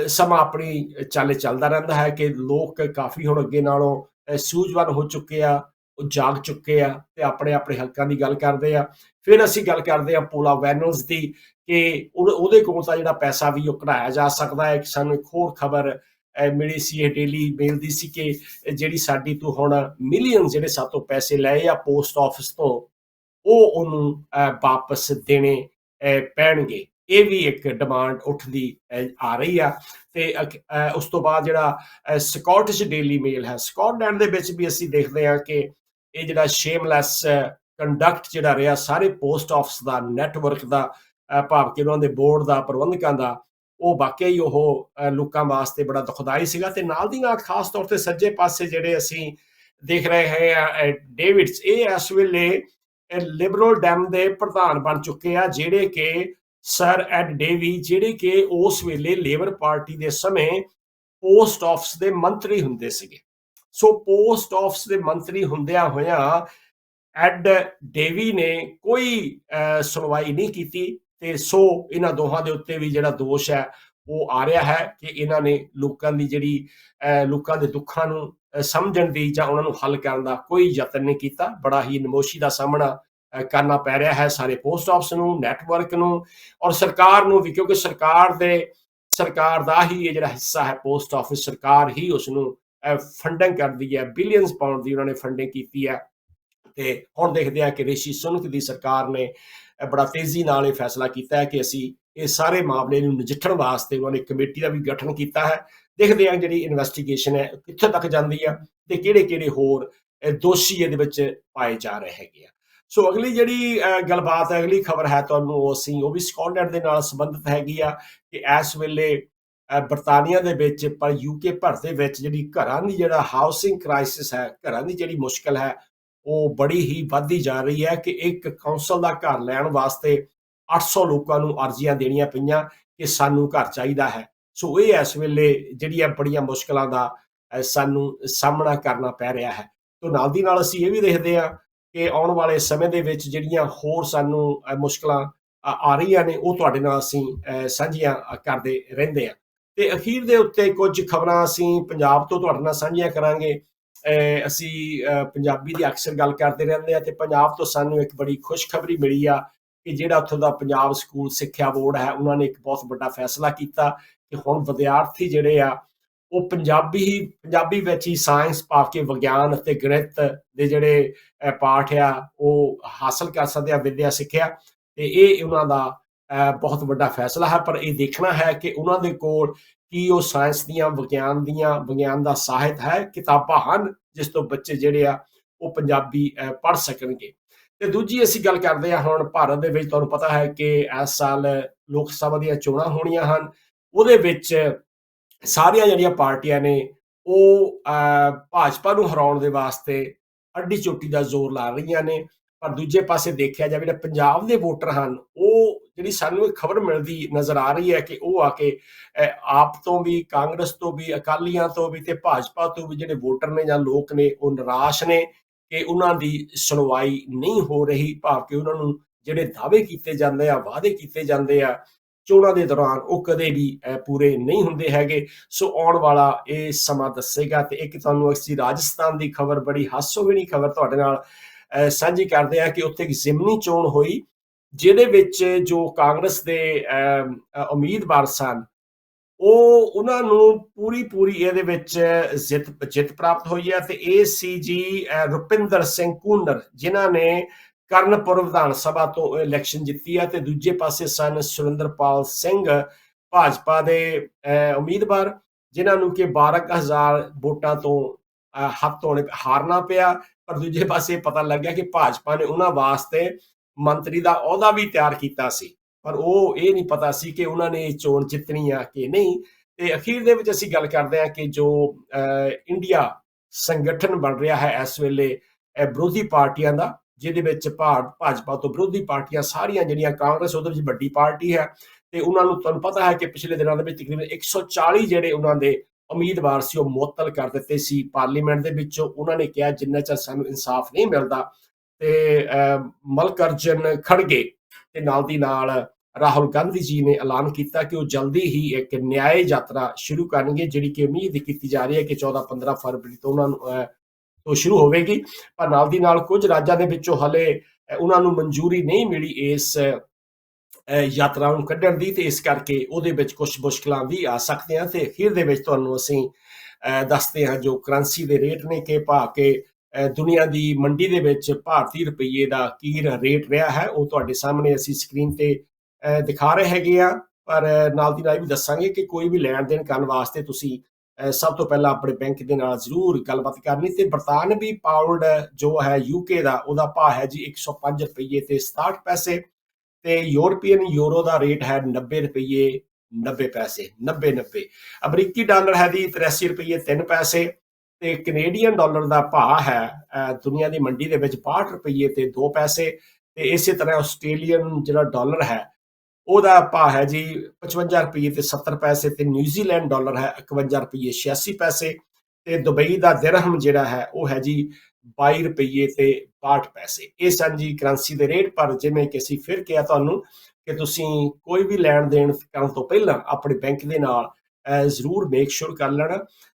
ਸਮਾਂ ਆਪਣੀ ਚਾਲੇ ਚੱਲਦਾ ਰਹਿੰਦਾ ਹੈ ਕਿ ਲੋਕ ਕਾਫੀ ਹੁਣ ਅੱਗੇ ਨਾਲੋਂ ਸੂਝਵਾਨ ਹੋ ਚੁੱਕੇ ਆ, ਉਹ ਜਾਗ ਚੁੱਕੇ ਆ ਤੇ ਆਪਣੇ ਆਪਣੇ ਹੱਕਾਂ ਦੀ ਗੱਲ ਕਰਦੇ ਆ। ਫਿਰ ਅਸੀਂ ਗੱਲ ਕਰਦੇ ਆ ਪੋਲਾ ਵੈਨਲਸ ਦੀ ਕਿ ਉਹ- ਉਹਦੇ ਕੋਲ ਤਾਂ ਜਿਹੜਾ ਪੈਸਾ ਵੀ ਉਹ ਕਢਾਇਆ ਜਾ ਸਕਦਾ ਹੈ। ਸਾਨੂੰ ਇੱਕ ਹੋਰ ਖਬਰ ਮਿਲੀ ਸੀ ਇਹ ਡੇਲੀ ਮੇਲ ਦੀ ਸੀ ਕਿ ਜਿਹੜੀ ਸਾਡੀ ਤੋਂ ਹੁਣ ਮਿਲੀਅਨ ਜਿਹੜੇ ਸਾਤੋਂ ਪੈਸੇ ਲਏ ਆ ਪੋਸਟ ਆਫਿਸ ਤੋਂ, ਉਹ ਉਹਨੂੰ ਵਾਪਸ ਦੇਣੇ ਪੈਣਗੇ। ਇਹ ਵੀ ਇੱਕ ਡਿਮਾਂਡ ਉੱਠਦੀ ਆ ਰਹੀ ਆ। ਤੇ ਉਸ ਤੋਂ ਬਾਅਦ ਜਿਹੜਾ ਸਕਾਟਿਸ਼ ਡੇਲੀ ਮੇਲ ਹੈ ਸਕਾਟਲੈਂਡ ਦੇ ਵਿੱਚ ਵੀ ਅਸੀਂ ਦੇਖਦੇ ਹਾਂ ਕਿ ਇਹ ਜਿਹੜਾ ਸ਼ੇਮਲੈਸ ਕੰਡਕਟ ਜਿਹੜਾ ਰਿਹਾ, ਸਾਰੇ ਪੋਸਟ ਆਫਿਸ ਦਾ ਨੈਟਵਰਕ ਦਾ ਭਾਵ ਕਿ ਉਹਨਾਂ ਦੇ ਬੋਰਡ ਦਾ, ਪ੍ਰਬੰਧਕਾਂ ਦਾ, ਉਹ ਵਾਕਿਆ ਹੀ ਉਹ ਲੋਕਾਂ ਵਾਸਤੇ ਬੜਾ ਦੁਖਦਾਈ ਸੀਗਾ ਤੇ ਨਾਲ ਦੀ ਨਾਲ ਖਾਸ ਤੌਰ ਤੇ ਸੱਜੇ ਪਾਸੇ ਜਿਹੜੇ ਅਸੀਂ ਦੇਖ ਰਹੇ ਹਾਂ ਡੇਵਿਡਸ ਇਹ ਇਸ ਵੇਲੇ ਲਿਬਰਲ ਡੈਮ ਦੇ ਪ੍ਰਧਾਨ ਬਣ ਚੁੱਕੇ ਆ, ਜਿਹੜੇ ਕਿ ਸਰ ਐਡ ਡੇਵੀ ਜਿਹੜੇ ਕਿ ਉਸ ਵੇਲੇ ਲੇਬਰ ਪਾਰਟੀ ਦੇ ਸਮੇਂ ਪੋਸਟ ਆਫਿਸ ਦੇ ਮੰਤਰੀ ਹੁੰਦੇ ਸੀਗੇ। ਸੋ ਪੋਸਟ ਆਫਿਸ ਦੇ ਮੰਤਰੀ ਹੁੰਦਿਆਂ ਹੋਇਆਂ ਐਡ ਡੇਵੀ ਨੇ ਕੋਈ ਸੁਣਵਾਈ ਨਹੀਂ ਕੀਤੀ ਤੇ ਸੋ ਇਹਨਾਂ ਦੋਹਾਂ ਦੇ ਉੱਤੇ ਵੀ ਜਿਹੜਾ ਦੋਸ਼ ਹੈ ਉਹ ਆ ਰਿਹਾ ਹੈ ਕਿ ਇਹਨਾਂ ਨੇ ਲੋਕਾਂ ਦੀ ਜਿਹੜੀ ਅਹ, ਲੋਕਾਂ ਦੇ ਦੁੱਖਾਂ ਨੂੰ ਸਮਝਣ ਦੀ ਜਾਂ ਉਹਨਾਂ ਨੂੰ ਹੱਲ ਕਰਨ ਦਾ ਕੋਈ ਯਤਨ ਨਹੀਂ ਕੀਤਾ। ਬੜਾ ਹੀ ਨਮੋਸ਼ੀ ਦਾ ਸਾਹਮਣਾ ਕਰਨਾ ਪੈ ਰਿਹਾ ਹੈ ਸਾਰੇ ਪੋਸਟ ਆਫਿਸ ਨੂੰ, ਨੈਟਵਰਕ ਨੂੰ ਔਰ ਸਰਕਾਰ ਨੂੰ ਵੀ, ਕਿਉਂਕਿ ਸਰਕਾਰ ਦੇ, ਸਰਕਾਰ ਦਾ ਹੀ ਇਹ ਜਿਹੜਾ ਹਿੱਸਾ ਹੈ ਪੋਸਟ ਆਫਿਸ, ਸਰਕਾਰ ਹੀ ਉਸ ਨੂੰ ਫੰਡਿੰਗ ਕਰਦੀ ਹੈ ਬਿਲੀਅਨਸ ਪਾਉਂਡ ਦੀ ਉਹਨਾਂ ਨੇ ਫੰਡਿੰਗ ਕੀਤੀ ਹੈ। ਤੇ ਹੁਣ ਦੇਖਦੇ ਆ ਕਿ ਰਿਸ਼ੀ ਸੁਨਕ ਦੀ ਸਰਕਾਰ ਨੇ ਬੜਾ ਤੇਜ਼ੀ ਨਾਲ ਇਹ ਫੈਸਲਾ ਕੀਤਾ ਹੈ ਕਿ ਅਸੀਂ ਇਹ ਸਾਰੇ ਮਾਮਲੇ ਨੂੰ ਨਜਿੱਠਣ ਵਾਸਤੇ ਉਹਨਾਂ ਨੇ ਕਮੇਟੀ ਦਾ ਵੀ ਗਠਨ ਕੀਤਾ ਹੈ। ਦੇਖਦੇ ਆ ਜਿਹੜੀ ਇਨਵੈਸਟੀਗੇਸ਼ਨ ਹੈ, ਕਿੱਥੇ ਤੱਕ ਜਾਂਦੀ ਆ ਤੇ ਕਿਹੜੇ-ਕਿਹੜੇ ਹੋਰ ਦੋਸ਼ੀ ਇਹਦੇ ਵਿੱਚ ਪਾਏ ਜਾ ਰਹੇ ਹੈਗੇ ਆ। ਸੋ ਅਗਲੀ ਜਿਹੜੀ ਗੱਲਬਾਤ ਹੈ, ਅਗਲੀ ਖਬਰ ਹੈ ਤੁਹਾਨੂੰ ਉਹ ਅਸੀਂ, ਉਹ ਵੀ ਸਕਾਟਲੈਂਡ ਦੇ ਨਾਲ ਸੰਬੰਧਿਤ ਹੈਗੀ ਆ ਕਿ ਇਸ ਵੇਲੇ ਬਰਤਾਨੀਆ ਦੇ ਵਿੱਚ, ਪਰ ਯੂਕੇ ਭਰ ਦੇ ਵਿੱਚ ਜਿਹੜੀ ਘਰਾਂ ਦੀ ਜਿਹੜਾ ਹਾਊਸਿੰਗ ਕ੍ਰਾਈਸਿਸ ਹੈ, ਘਰਾਂ ਦੀ ਜਿਹੜੀ ਮੁਸ਼ਕਲ ਹੈ, ਉਹ ਬੜੀ ਹੀ ਵੱਧਦੀ ਜਾ ਰਹੀ ਹੈ ਕਿ ਇੱਕ ਕਾਉਂਸਲ ਦਾ ਘਰ ਲੈਣ ਵਾਸਤੇ 800 ਲੋਕਾਂ ਨੂੰ ਅਰਜ਼ੀਆਂ ਦੇਣੀਆਂ ਪਈਆਂ ਕਿ ਸਾਨੂੰ ਘਰ ਚਾਹੀਦਾ ਹੈ। ਸੋ ਇਹ ਇਸ ਵੇਲੇ ਜਿਹੜੀਆਂ ਬੜੀਆਂ ਮੁਸ਼ਕਲਾਂ ਦਾ ਸਾਨੂੰ ਸਾਹਮਣਾ ਕਰਨਾ ਪੈ ਰਿਹਾ ਹੈ। ਤੋਂ, ਨਾਲ ਦੀ ਨਾਲ ਅਸੀਂ ਇਹ ਵੀ ਦੇਖਦੇ ਹਾਂ ਕਿ ਆਉਣ ਵਾਲੇ ਸਮੇਂ ਦੇ ਵਿੱਚ ਜਿਹੜੀਆਂ ਹੋਰ ਸਾਨੂੰ ਮੁਸ਼ਕਲਾਂ ਆ ਰਹੀਆਂ ਨੇ, ਉਹ ਤੁਹਾਡੇ ਨਾਲ ਅਸੀਂ ਸਾਂਝੀਆਂ ਕਰਦੇ ਰਹਿੰਦੇ ਆ ਤੇ ਅਖੀਰ ਦੇ ਉੱਤੇ ਕੁਝ ਖਬਰਾਂ ਅਸੀਂ ਪੰਜਾਬ ਤੋਂ ਤੁਹਾਡੇ ਨਾਲ ਸਾਂਝੀਆਂ ਕਰਾਂਗੇ। ਅਸੀਂ ਪੰਜਾਬੀ ਦੀ ਅਕਸਰ ਗੱਲ ਕਰਦੇ ਰਹਿੰਦੇ ਆ ਤੇ ਪੰਜਾਬ ਤੋਂ ਸਾਨੂੰ ਇੱਕ ਬੜੀ ਖੁਸ਼ਖਬਰੀ ਮਿਲੀ ਆ ਕਿ ਜਿਹੜਾ ਉੱਥੋਂ ਦਾ ਪੰਜਾਬ ਸਕੂਲ ਸਿੱਖਿਆ ਬੋਰਡ ਹੈ, ਉਹਨਾਂ ਨੇ ਇੱਕ ਬਹੁਤ ਵੱਡਾ ਫੈਸਲਾ ਕੀਤਾ ਕਿ ਹੁਣ ਵਿਦਿਆਰਥੀ ਜਿਹੜੇ ਆ ਉਹ ਪੰਜਾਬੀ ਹੀ, ਪੰਜਾਬੀ ਵਿੱਚ ਹੀ ਸਾਇੰਸ ਪਾ ਕੇ ਵਿਗਿਆਨ ਅਤੇ ਗਣਿਤ ਦੇ ਜਿਹੜੇ ਪਾਠ ਆ, ਉਹ ਹਾਸਲ ਕਰ ਸਕਦੇ ਆ, ਵਿਦਿਆ ਸਿੱਖਿਆ। ਤੇ ਇਹ ਉਹਨਾਂ ਦਾ ਬਹੁਤ ਵੱਡਾ ਫੈਸਲਾ ਹੈ। ਪਰ ਇਹ ਦੇਖਣਾ ਹੈ ਕਿ ਉਹਨਾਂ ਦੇ ਕੋਲ ਕੀ ਉਹ ਸਾਇੰਸ ਦੀਆਂ, ਵਿਗਿਆਨ ਦੀਆਂ, ਵਿਗਿਆਨ ਦਾ ਸਾਹਿਤ ਹੈ, ਕਿਤਾਬਾਂ ਹਨ, ਜਿਸ ਤੋਂ ਬੱਚੇ ਜਿਹੜੇ ਆ, ਉਹ ਪੰਜਾਬੀ ਪੜ੍ਹ ਸਕਣਗੇ। ਤੇ ਦੂਜੀ ਅਸੀਂ ਗੱਲ ਕਰਦੇ ਆ ਹੁਣ ਭਾਰਤ ਦੇ ਵਿੱਚ, ਤੁਹਾਨੂੰ ਪਤਾ ਹੈ ਕਿ ਇਸ ਸਾਲ ਲੋਕ ਸਭਾ ਦੀਆਂ ਚੋਣਾਂ ਹੋਣੀਆਂ ਹਨ। ਉਹਦੇ ਵਿੱਚ ਸਾਰੀਆਂ ਜਿਹੜੀਆਂ ਪਾਰਟੀਆਂ ਨੇ, ਉਹ ਭਾਜਪਾ ਨੂੰ ਹਰਾਉਣ ਦੇ ਵਾਸਤੇ ਅੱਡੀ ਚੋਟੀ ਦਾ ਜ਼ੋਰ ਲਾ ਰਹੀਆਂ ਨੇ, ਪਰ ਦੂਜੇ ਪਾਸੇ ਦੇਖਿਆ ਜਾਵੇ ਜਿਹੜੇ ਪੰਜਾਬ ਦੇ ਵੋਟਰ ਹਨ, ਉਹ ਜਿਹੜੀ ਸਾਨੂੰ ਇੱਕ ਖਬਰ ਮਿਲਦੀ ਨਜ਼ਰ ਆ ਰਹੀ ਹੈ ਕਿ ਉਹ ਆ ਕੇ ਆਪ ਤੋਂ ਵੀ, ਕਾਂਗਰਸ ਤੋਂ ਵੀ, ਅਕਾਲੀਆਂ ਤੋਂ ਵੀ ਤੇ ਭਾਜਪਾ ਤੋਂ ਵੀ ਜਿਹੜੇ ਵੋਟਰ ਨੇ ਜਾਂ ਲੋਕ ਨੇ, ਉਹ ਨਿਰਾਸ਼ ਨੇ ਕਿ ਉਹਨਾਂ ਦੀ ਸੁਣਵਾਈ ਨਹੀਂ ਹੋ ਰਹੀ, ਭਾਵ ਕਿ ਉਹਨਾਂ ਨੂੰ ਜਿਹੜੇ ਦਾਅਵੇ ਕੀਤੇ ਜਾਂਦੇ ਆ, ਵਾਅਦੇ ਕੀਤੇ ਜਾਂਦੇ ਆ ਚੋਣਾਂ ਦੇ ਦੌਰਾਨ ਉਹ ਕਦੇ ਵੀ ਪੂਰੇ ਨਹੀਂ ਹੁੰਦੇ ਹੈਗੇ। ਸੋ ਆਉਣ ਵਾਲਾ ਇਹ ਸਮਾਂ ਦੱਸੇਗਾ ਤੇ ਇੱਕ ਤੁਹਾਨੂੰ ਅਸੀਂ ਰਾਜਸਥਾਨ ਦੀ ਖਬਰ, ਬੜੀ ਹਾਸੋਹੀਣੀ ਖਬਰ ਤੁਹਾਡੇ ਨਾਲ ਸਾਂਝੀ ਕਰਦੇ ਆ ਕਿ ਉੱਥੇ ਇੱਕ ਜ਼ਿਮਨੀ ਚੋਣ ਹੋਈ, ਜਿਹਦੇ ਵਿੱਚ ਜੋ ਕਾਂਗਰਸ ਦੇ ਉਮੀਦਵਾਰ ਸਨ, ਉਹ ਉਹਨਾਂ ਨੂੰ ਪੂਰੀ ਪੂਰੀ ਇਹਦੇ ਵਿੱਚ ਜਿੱਤ ਜਿੱਤ ਪ੍ਰਾਪਤ ਹੋਈ ਹੈ ਤੇ ਇਹ ਸੀ ਜੀ ਰੁਪਿੰਦਰ ਸਿੰਘ ਕੂਨਰ, ਜਿਨ੍ਹਾਂ ਨੇ ਕਰਨਪੁਰ ਵਿਧਾਨ ਸਭਾ ਤੋਂ ਇਲੈਕਸ਼ਨ ਜਿੱਤੀ ਹੈ ਤੇ ਦੂਜੇ ਪਾਸੇ ਸਨ ਸੁਰਿੰਦਰਪਾਲ ਸਿੰਘ ਭਾਜਪਾ ਦੇ ਉਮੀਦਵਾਰ, ਜਿਨ੍ਹਾਂ ਨੂੰ ਕਿ 12000 ਵੋਟਾਂ ਤੋਂ ਹੱਥ ਧੋਣੇ ਹਾਰਨਾ ਪਿਆ। ਪਰ ਦੂਜੇ ਪਾਸੇ ਪਤਾ ਲੱਗਿਆ ਕਿ ਭਾਜਪਾ ਨੇ ਉਹਨਾਂ ਵਾਸਤੇ ਮੰਤਰੀ ਦਾ ਅਹੁਦਾ ਵੀ ਤਿਆਰ ਕੀਤਾ ਸੀ। ਪਰ ਉਹ ਇਹ ਨਹੀਂ ਪਤਾ ਸੀ ਕਿ ਉਹਨਾਂ ਨੇ ਚੋਣ ਜਿੱਤਣੀ ਆ ਕਿ ਨਹੀਂ। ਤੇ ਅਖੀਰ ਦੇ ਵਿੱਚ ਅਸੀਂ ਗੱਲ ਕਰਦੇ ਹਾਂ ਕਿ ਜੋ ਇੰਡੀਆ ਸੰਗਠਨ ਬਣ ਰਿਹਾ ਹੈ ਇਸ ਵੇਲੇ ਵਿਰੋਧੀ ਪਾਰਟੀਆਂ ਦਾ ਜਿਹਦੇ ਵਿੱਚ ਭਾਰਤ ਭਾਜਪਾ ਤੋਂ ਵਿਰੋਧੀ ਪਾਰਟੀਆਂ ਸਾਰੀਆਂ ਜਿਹੜੀਆਂ ਕਾਂਗਰਸ ਉਹਦੇ ਵਿੱਚ ਵੱਡੀ ਪਾਰਟੀ ਹੈ ਤੇ ਉਹਨਾਂ ਨੂੰ ਤੁਹਾਨੂੰ ਪਤਾ ਹੈ ਕਿ ਪਿਛਲੇ ਦਿਨਾਂ ਦੇ ਵਿੱਚ ਤਕਰੀਬਨ 140 ਜਿਹੜੇ ਉਹਨਾਂ ਦੇ ਉਮੀਦਵਾਰ ਸੀ, ਉਹ ਮੁਅੱਤਲ ਕਰ ਦਿੱਤੇ ਸੀ ਪਾਰਲੀਮੈਂਟ ਦੇ ਵਿੱਚੋਂ। ਉਹਨਾਂ ਨੇ ਕਿਹਾ, ਜਿੰਨਾ ਚਿਰ ਸਾਨੂੰ ਇਨਸਾਫ ਨਹੀਂ ਮਿਲਦਾ ਤੇ ਮਲਕਰਜਨ ਖੜਗੇ ਤੇ ਨਾਲ ਦੀ ਨਾਲ ਰਾਹੁਲ ਗਾਂਧੀ ਜੀ ਨੇ ਐਲਾਨ ਕੀਤਾ ਕਿ ਉਹ ਜਲਦੀ ਹੀ ਇੱਕ ਨਿਆਂ ਯਾਤਰਾ ਸ਼ੁਰੂ ਕਰਨਗੇ, ਜਿਹੜੀ ਕਿ ਉਮੀਦ ਕੀਤੀ ਜਾ ਰਹੀ ਹੈ ਕਿ 14-15 ਫਰਵਰੀ ਤੋਂ ਉਹਨਾਂ ਨੂੰ ਤੋਂ ਸ਼ੁਰੂ ਹੋਵੇਗੀ, ਪਰ ਨਾਲ ਦੀ ਨਾਲ ਕੁਝ ਰਾਜਾਂ ਦੇ ਵਿੱਚੋਂ ਹਲੇ ਉਹਨਾਂ ਨੂੰ ਮਨਜ਼ੂਰੀ ਨਹੀਂ ਮਿਲੀ ਇਸ ਯਾਤਰਾ ਨੂੰ ਕੱਢਣ ਦੀ ਤੇ ਇਸ ਕਰਕੇ ਉਹਦੇ ਵਿੱਚ ਕੁਝ ਮੁਸ਼ਕਲਾਂ ਵੀ ਆ ਸਕਦੀਆਂ ਤੇ ਅਖੀਰ ਦੇ ਵਿੱਚ ਤੁਹਾਨੂੰ ਅਸੀਂ ਦੱਸਦੇ ਹਾਂ ਜੋ ਕਰੰਸੀ ਦੇ ਰੇਟ ਨੇ ਕਿ ਭਾ ਕੇ ਦੁਨੀਆ ਦੀ ਮੰਡੀ ਦੇ ਵਿੱਚ ਭਾਰਤੀ ਰੁਪਈਏ ਦਾ ਕੀ ਰੇਟ ਰਿਹਾ ਹੈ, ਉਹ ਤੁਹਾਡੇ ਸਾਹਮਣੇ ਅਸੀਂ ਸਕਰੀਨ ਤੇ ਦਿਖਾ ਰਹੇ ਹੈਗੇ ਆ ਪਰ ਨਾਲ ਦੀ ਨਾਲ ਵੀ ਦੱਸਾਂਗੇ ਕਿ ਕੋਈ ਵੀ ਲੈਣ ਦੇਣ ਕਰਨ ਵਾਸਤੇ ਤੁਸੀਂ ਸਭ ਤੋਂ ਪਹਿਲਾਂ ਆਪਣੇ ਬੈਂਕ ਦੇ ਨਾਲ ਜ਼ਰੂਰ ਗੱਲਬਾਤ ਕਰਨੀ ਤੇ ਬਰਤਾਨਵੀ ਪਾਉਂਡ ਜੋ ਹੈ ਯੂਕੇ ਦਾ, ਉਹਦਾ ਭਾਅ ਹੈ ਜੀ 105 ਰੁਪਏ ਤੇ 67 ਪੈਸੇ ਤੇ ਯੂਰਪੀਅਨ ਯੂਰੋ ਦਾ ਰੇਟ ਹੈ 90 ਰੁਪਏ 90 ਪੈਸੇ 90 90 ਅਮਰੀਕੀ ਡਾਲਰ ਹੈ ਦੀ 83 ਰੁਪਏ 3 ਪੈਸੇ ਤੇ ਕੈਨੇਡੀਅਨ ਡਾਲਰ ਦਾ ਭਾਅ ਹੈ ਦੁਨੀਆ ਦੀ ਮੰਡੀ ਦੇ ਵਿੱਚ 62 ਰੁਪਏ ਤੇ 2 ਪੈਸੇ ਤੇ ਇਸੇ ਤਰ੍ਹਾਂ ਆਸਟ੍ਰੇਲੀਅਨ ਜਿਹੜਾ ਡਾਲਰ ਹੈ ਉਹਦਾ ਭਾਅ ਹੈ ਜੀ 55 ਰੁਪਏ ਤੇ 70 ਪੈਸੇ ਤੇ ਨਿਊਜ਼ੀਲੈਂਡ ਡਾਲਰ ਹੈ 51 ਰੁਪਏ 86 ਪੈਸੇ ਤੇ ਦੁਬਈ ਦਾ ਦਿਰਹਮ ਜਿਹੜਾ ਹੈ ਉਹ ਹੈ ਜੀ 22 ਰੁਪਏ ਤੇ 62 ਪੈਸੇ। ਇਹ ਸਨ ਜੀ ਕਰੰਸੀ ਦੇ ਰੇਟ, ਪਰ ਜਿਵੇਂ ਕਿ ਅਸੀਂ ਫਿਰ ਕਿਹਾ ਤੁਹਾਨੂੰ ਕਿ ਤੁਸੀਂ ਕੋਈ ਵੀ ਲੈਣ ਦੇਣ ਕਰਨ ਤੋਂ ਪਹਿਲਾਂ ਆਪਣੇ ਬੈਂਕ ਦੇ ਨਾਲ ਜ਼ਰੂਰ ਮੇਕ ਸ਼ੋਰ ਕਰ ਲੈਣਾ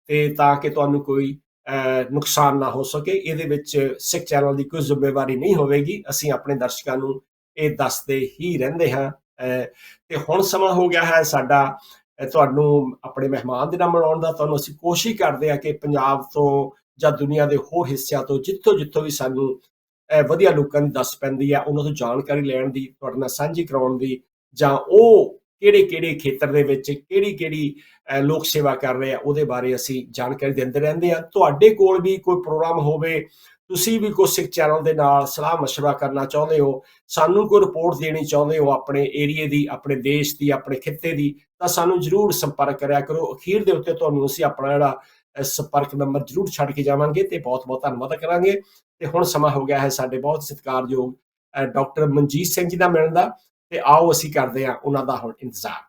ਤੇ ਤਾਂ ਕਿ ਤੁਹਾਨੂੰ ਕੋਈ ਨੁਕਸਾਨ ਨਾ ਹੋ ਸਕੇ। ਇਹਦੇ ਵਿੱਚ ਸਿੱਖ ਚੈਨਲ ਦੀ ਕੋਈ ਜ਼ਿੰਮੇਵਾਰੀ ਨਹੀਂ ਹੋਵੇਗੀ। ਅਸੀਂ ਆਪਣੇ ਦਰਸ਼ਕਾਂ ਨੂੰ ਇਹ ਦੱਸਦੇ ਹੀ ਰਹਿੰਦੇ ਹਾਂ। ਤੇ ਹੁਣ ਸਮਾਂ ਹੋ ਗਿਆ ਹੈ ਸਾਡਾ ਤੁਹਾਨੂੰ ਆਪਣੇ ਮਹਿਮਾਨ ਦੇ ਨਾਲ ਮਿਲਾਉਣ ਦਾ ਤੁਹਾਨੂੰ ਅਸੀਂ ਕੋਸ਼ਿਸ਼ ਕਰਦੇ ਹਾਂ ਕਿ ਪੰਜਾਬ ਤੋਂ ਜਾਂ ਦੁਨੀਆ ਦੇ ਹੋਰ ਹਿੱਸਿਆਂ ਤੋਂ ਜਿੱਥੋਂ ਜਿੱਥੋਂ ਵੀ ਸਾਨੂੰ ਅਹ, ਵਧੀਆ ਲੋਕਾਂ ਦੀ ਦੱਸ ਪੈਂਦੀ ਆ ਉਹਨਾਂ ਤੋਂ ਜਾਣਕਾਰੀ ਲੈਣ ਦੀ ਤੁਹਾਡੇ ਨਾਲ ਸਾਂਝੀ ਕਰਾਉਣ ਦੀ ਜਾਂ ਉਹ ਕਿਹੜੇ ਕਿਹੜੇ ਖੇਤਰ ਦੇ ਵਿੱਚ ਕਿਹੜੀ ਕਿਹੜੀ ਅਹ, ਲੋਕ ਸੇਵਾ ਕਰ ਰਹੇ ਆ ਉਹਦੇ ਬਾਰੇ ਅਸੀਂ ਜਾਣਕਾਰੀ ਦਿੰਦੇ ਰਹਿੰਦੇ ਆ ਤੁਹਾਡੇ ਕੋਲ ਵੀ ਕੋਈ ਪ੍ਰੋਗਰਾਮ ਹੋਵੇ ਤੁਸੀਂ ਵੀ ਕੋਈ ਸਿੱਖ ਚੈਨਲ ਦੇ ਨਾਲ ਸਲਾਹ ਮਸ਼ਵਰਾ ਕਰਨਾ ਚਾਹੁੰਦੇ ਹੋ, ਸਾਨੂੰ ਕੋਈ ਰਿਪੋਰਟ ਦੇਣੀ ਚਾਹੁੰਦੇ ਹੋ ਆਪਣੇ ਏਰੀਏ ਦੀ, ਆਪਣੇ ਦੇਸ਼ ਦੀ, ਆਪਣੇ ਖਿੱਤੇ ਦੀ, ਤਾਂ ਸਾਨੂੰ ਜਰੂਰ ਸੰਪਰਕ ਕਰਿਆ ਕਰੋ। ਅਖੀਰ ਦੇ ਉੱਤੇ ਤੁਹਾਨੂੰ ਅਸੀਂ ਆਪਣਾ ਜਿਹੜਾ ਸੰਪਰਕ ਨੰਬਰ ਜਰੂਰ ਛੱਡ ਕੇ ਜਾਵਾਂਗੇ ਤੇ ਬਹੁਤ ਬਹੁਤ ਧੰਨਵਾਦ ਕਰਾਂਗੇ। ਤੇ ਹੁਣ ਸਮਾਂ ਹੋ ਗਿਆ ਹੈ ਸਾਡੇ ਬਹੁਤ ਸਤਿਕਾਰਯੋਗ ਡਾਕਟਰ ਮਨਜੀਤ ਸਿੰਘ ਜੀ ਦਾ ਮਿਲਣ ਦਾ ਤੇ ਆਓ ਅਸੀਂ ਕਰਦੇ ਹਾਂ ਉਹਨਾਂ ਦਾ ਹੁਣ ਇੰਤਜ਼ਾਰ।